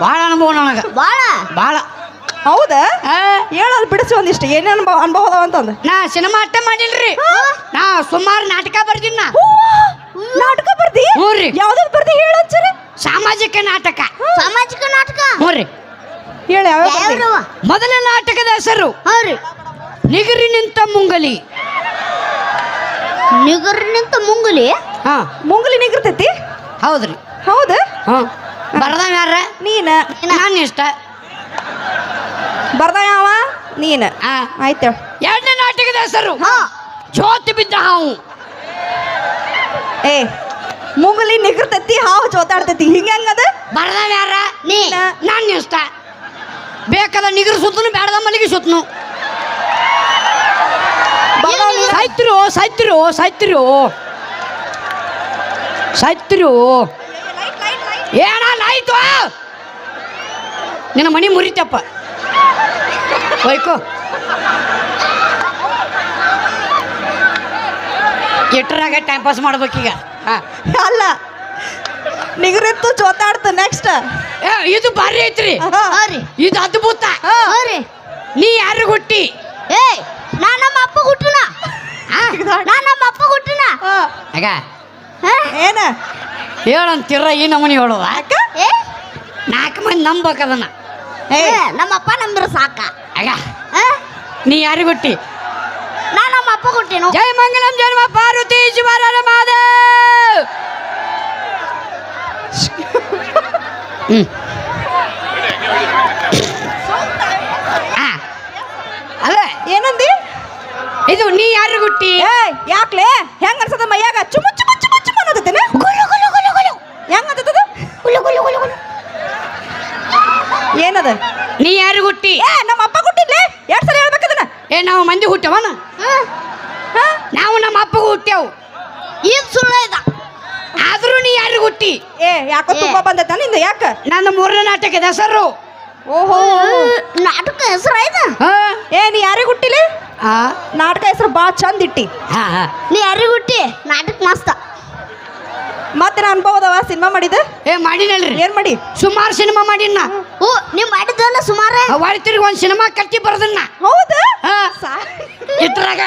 Speaker 1: ಭಾಳ ಅನುಭವ ನನಗೆ.
Speaker 3: ಬಾಳ?
Speaker 1: ಭಾಳ
Speaker 2: ಹೌದಾ? ಹೇಳೋದು ಬಿಡಿಸಿ ಒಂದಿಷ್ಟು. ಏನೇ ಅನುಭವ ಅನುಭವ ಅದಾವ ಅಂತಂದ?
Speaker 1: ನಾ ಸಿನಿಮಾ ಅಷ್ಟೇ ಮಾಡಿಲ್ರಿ. ನಾ ಸುಮಾರು ನಾಟಕ ಬರ್ದಿನ
Speaker 2: ನಾಟಕ ಬರ್ದಿ?
Speaker 1: ಹ್ಞೂ ರೀ.
Speaker 2: ಯಾವ್ದು ಬರ್ದಿ ಹೇಳ ಒಂಚೂರು
Speaker 1: ಸಾಮಾಜಿಕ ನಾಟಕ.
Speaker 3: ಸಾಮಾಜಿಕ ನಾಟಕ
Speaker 1: ಹ್ಞೂ ರೀ.
Speaker 2: ಹೇಳ ಯಾವ
Speaker 1: ಮೊದಲ ನಾಟಕದ ಹೆಸರು. ನಿಗರಿ ನಿಂತ ಮುಂಗಲಿ.
Speaker 3: ನಿಗರಿನಿಂತ ಮುಂಗುಲಿ?
Speaker 1: ಹಾ.
Speaker 2: ಮುಂಗಲಿ ನಿಗರ್ತೈತಿ?
Speaker 1: ಹೌದ್ರಿ.
Speaker 2: ಹೌದು?
Speaker 1: ಹಾ. ಬರ್ದವ ಯಾರ
Speaker 2: ನೀನ.
Speaker 1: ನಾನು? ಇಷ್ಟ.
Speaker 2: ಬರ್ದ ಯಾವ ನೀನ.
Speaker 1: ಆ
Speaker 2: ಆಯ್ತು
Speaker 1: ಎರಡನೇ ನಾಟಕದ ಹೆಸರು.
Speaker 3: ಹಾ.
Speaker 1: ಜ್ಯೋತಿ ಬಿದ್ದ ಹಾವು.
Speaker 2: ಏ ಮುಂಗುಲಿ ನಿಗರ್ತೈತಿ ಹಾವು ಜೋತಾಡ್ತೈತಿ. ಹಿಂಗ ಹೆಂಗದ?
Speaker 1: ಬರ್ದವ ಯಾರ
Speaker 3: ನೀನ
Speaker 1: ನಾನು ಇಷ್ಟ. ಬೇಕಾದ ನಿಗರ್ ಸುತ್ತನು ಬೇಡದ ಮಲ್ಲಿಗೆ ಸುತ್ತನು. ಸಾಯ್ತಿರು ಸಾಯ್ತಿರು ಸಾಯ್ತಿರು ಸಾಯ್ತಿರು ಏನಾಯ್ತು ನಿನ್ನ ಮಣಿ ಮುರಿತಪ್ಪ ಹೋಯ್ಕೋ. ಎಟ್ರಾಗ ಟೈಮ್ ಪಾಸ್ ಮಾಡ್ಬೇಕೀಗ? ಹಾ.
Speaker 2: ಅಲ್ಲ ನಿಗರಿತ್ತು ಜೋತಾಡ್ತು ನೆಕ್ಸ್ಟ್
Speaker 1: ಏ ಇದು ಭಾರಿ ಐತ್ರಿ. ಇದು ಅದ್ಭುತ.
Speaker 3: ಹೌರಿ
Speaker 1: ನೀ ಯಾರು ಹುಟ್ಟಿ?
Speaker 3: ಏ ನಾ ನಮ್ಮ ಅಪ್ಪ ಹುಟ್ಟನ. ನಾ ನಮ್ಮ ಅಪ್ಪ ಹುಟ್ಟನ.
Speaker 1: ಆಗ
Speaker 3: ಹಾ?
Speaker 2: ಏನ?
Speaker 1: ಹೇಳಂತಿರ ಈ ನಮೂನಿ ಹೇಳುವ.
Speaker 2: ಅಕ್ಕ
Speaker 3: ಏ?
Speaker 1: ನಾಲ್ಕು ಮಂದಿ ನಂಬಕದನ್ನ
Speaker 2: ಏ
Speaker 3: ಏ, ನಮ್ಮ ಅಪ್ಪ ನಂಬಿರ ಸಾಕ.
Speaker 1: ಆಗ? ನೀ ಯಾರು ಹುಟ್ಟಿ?
Speaker 3: ನಾ ನಮ್ಮ ಅಪ್ಪ ಹುಟ್ಟಿನ.
Speaker 1: ಜಯ ಮಂಗಲಂ ಜನ್ಮ ಪಾರ್ವತಿ ಶಿವರಾರ ಮಾದೇವ್ ಆ. ಅಲ್ಲ
Speaker 2: ಏನಂದಿ?
Speaker 1: ಇದು ನೀ ಯಾರು
Speaker 2: ಗುಟ್ಟಿ ಯಾಕ್ಲೆ? ಹೆಂಗ ಅನ್ಸದ ಮೈಯಾಗ? ಚುಮು ಚುಮು ಚುಮು ಚುಮು ಅನ್ನೋದತ್ತೇನೆ ಗುಲು ಗುಲು ಗುಲು ಗುಲು ಹೆಂಗ ಅಂತದ ಗುಲು ಗುಲು ಗುಲು ಗುಲು ಏನದ?
Speaker 1: ನೀ ಯಾರು ಗುಟ್ಟಿ
Speaker 2: ಏ ನಮ್ಮ ಅಪ್ಪ ಗುಟ್ಟಿದ್ಲೆ ಎರಡು ಸಲ ಹೇಳ್ಬೇಕದನ್ನ.
Speaker 1: ಏ ನಾವು ಮಂದಿ ಹುಟ್ಟವನ? ನಾವು ನಮ್ಮ ಅಪ್ಪಗೂ ಹುಟ್ಟ್ಯಾವು
Speaker 3: ಈಗ ಸುಳ್ಳು ಇದ್ದ
Speaker 1: ಆದ್ರೂ ನೀ ಯಾರು ಹುಟ್ಟಿ?
Speaker 2: ಏ ಯಾಕೋ
Speaker 3: ತುಂಬ
Speaker 2: ತುಂಬಾ ಬಂದೈತ ನಿಂದ ಯಾಕ?
Speaker 1: ನನ್ನ ಮೂರನೇ ನಾಟಕದ ಹೆಸರು.
Speaker 2: ಓಹೋ.
Speaker 3: ನಾಟಕ ಹೆಸರು ಇದು
Speaker 1: ಹಾ
Speaker 2: ಏ ನೀ ಯಾರಿಗೆ ಹುಟ್ಟಿಲಿ?
Speaker 1: ಆ,
Speaker 2: ನಾಟಕ ಹೆಸರು ಬಾ ಚಂದ ಇಟ್ಟಿ.
Speaker 1: ಹಾ, ಹಾ.
Speaker 3: ನೀ ಯಾರಿಗೆ ಹುಟ್ಟಿ? ನಾಟಕ ಮಸ್ತ.
Speaker 2: ಮತ್ತೆ ನಾ ಅನುಭವದವ ಸಿನಿಮಾ ಮಾಡಿದ
Speaker 1: ಏ ಮಾಡಿನಲ್ರಿ.
Speaker 2: ಏನ್ ಮಾಡಿ?
Speaker 1: ಸುಮಾರು ಸಿನಿಮಾ ಮಾಡಿನ
Speaker 3: ಓ ನೀವ್ ಮಾಡಿದ್ದಲ್ಲ ಸುಮಾರು?
Speaker 1: ಹೊಳಿ ತಿರ್ಗಿ ಒಂದ್ ಸಿನಿಮಾ ಕಟ್ಟಿ ಬರದನ್ನ.
Speaker 2: ಹೌದಾ?
Speaker 1: ಹಾ
Speaker 2: ಸಾ-
Speaker 1: ಇದ್ರಾಗ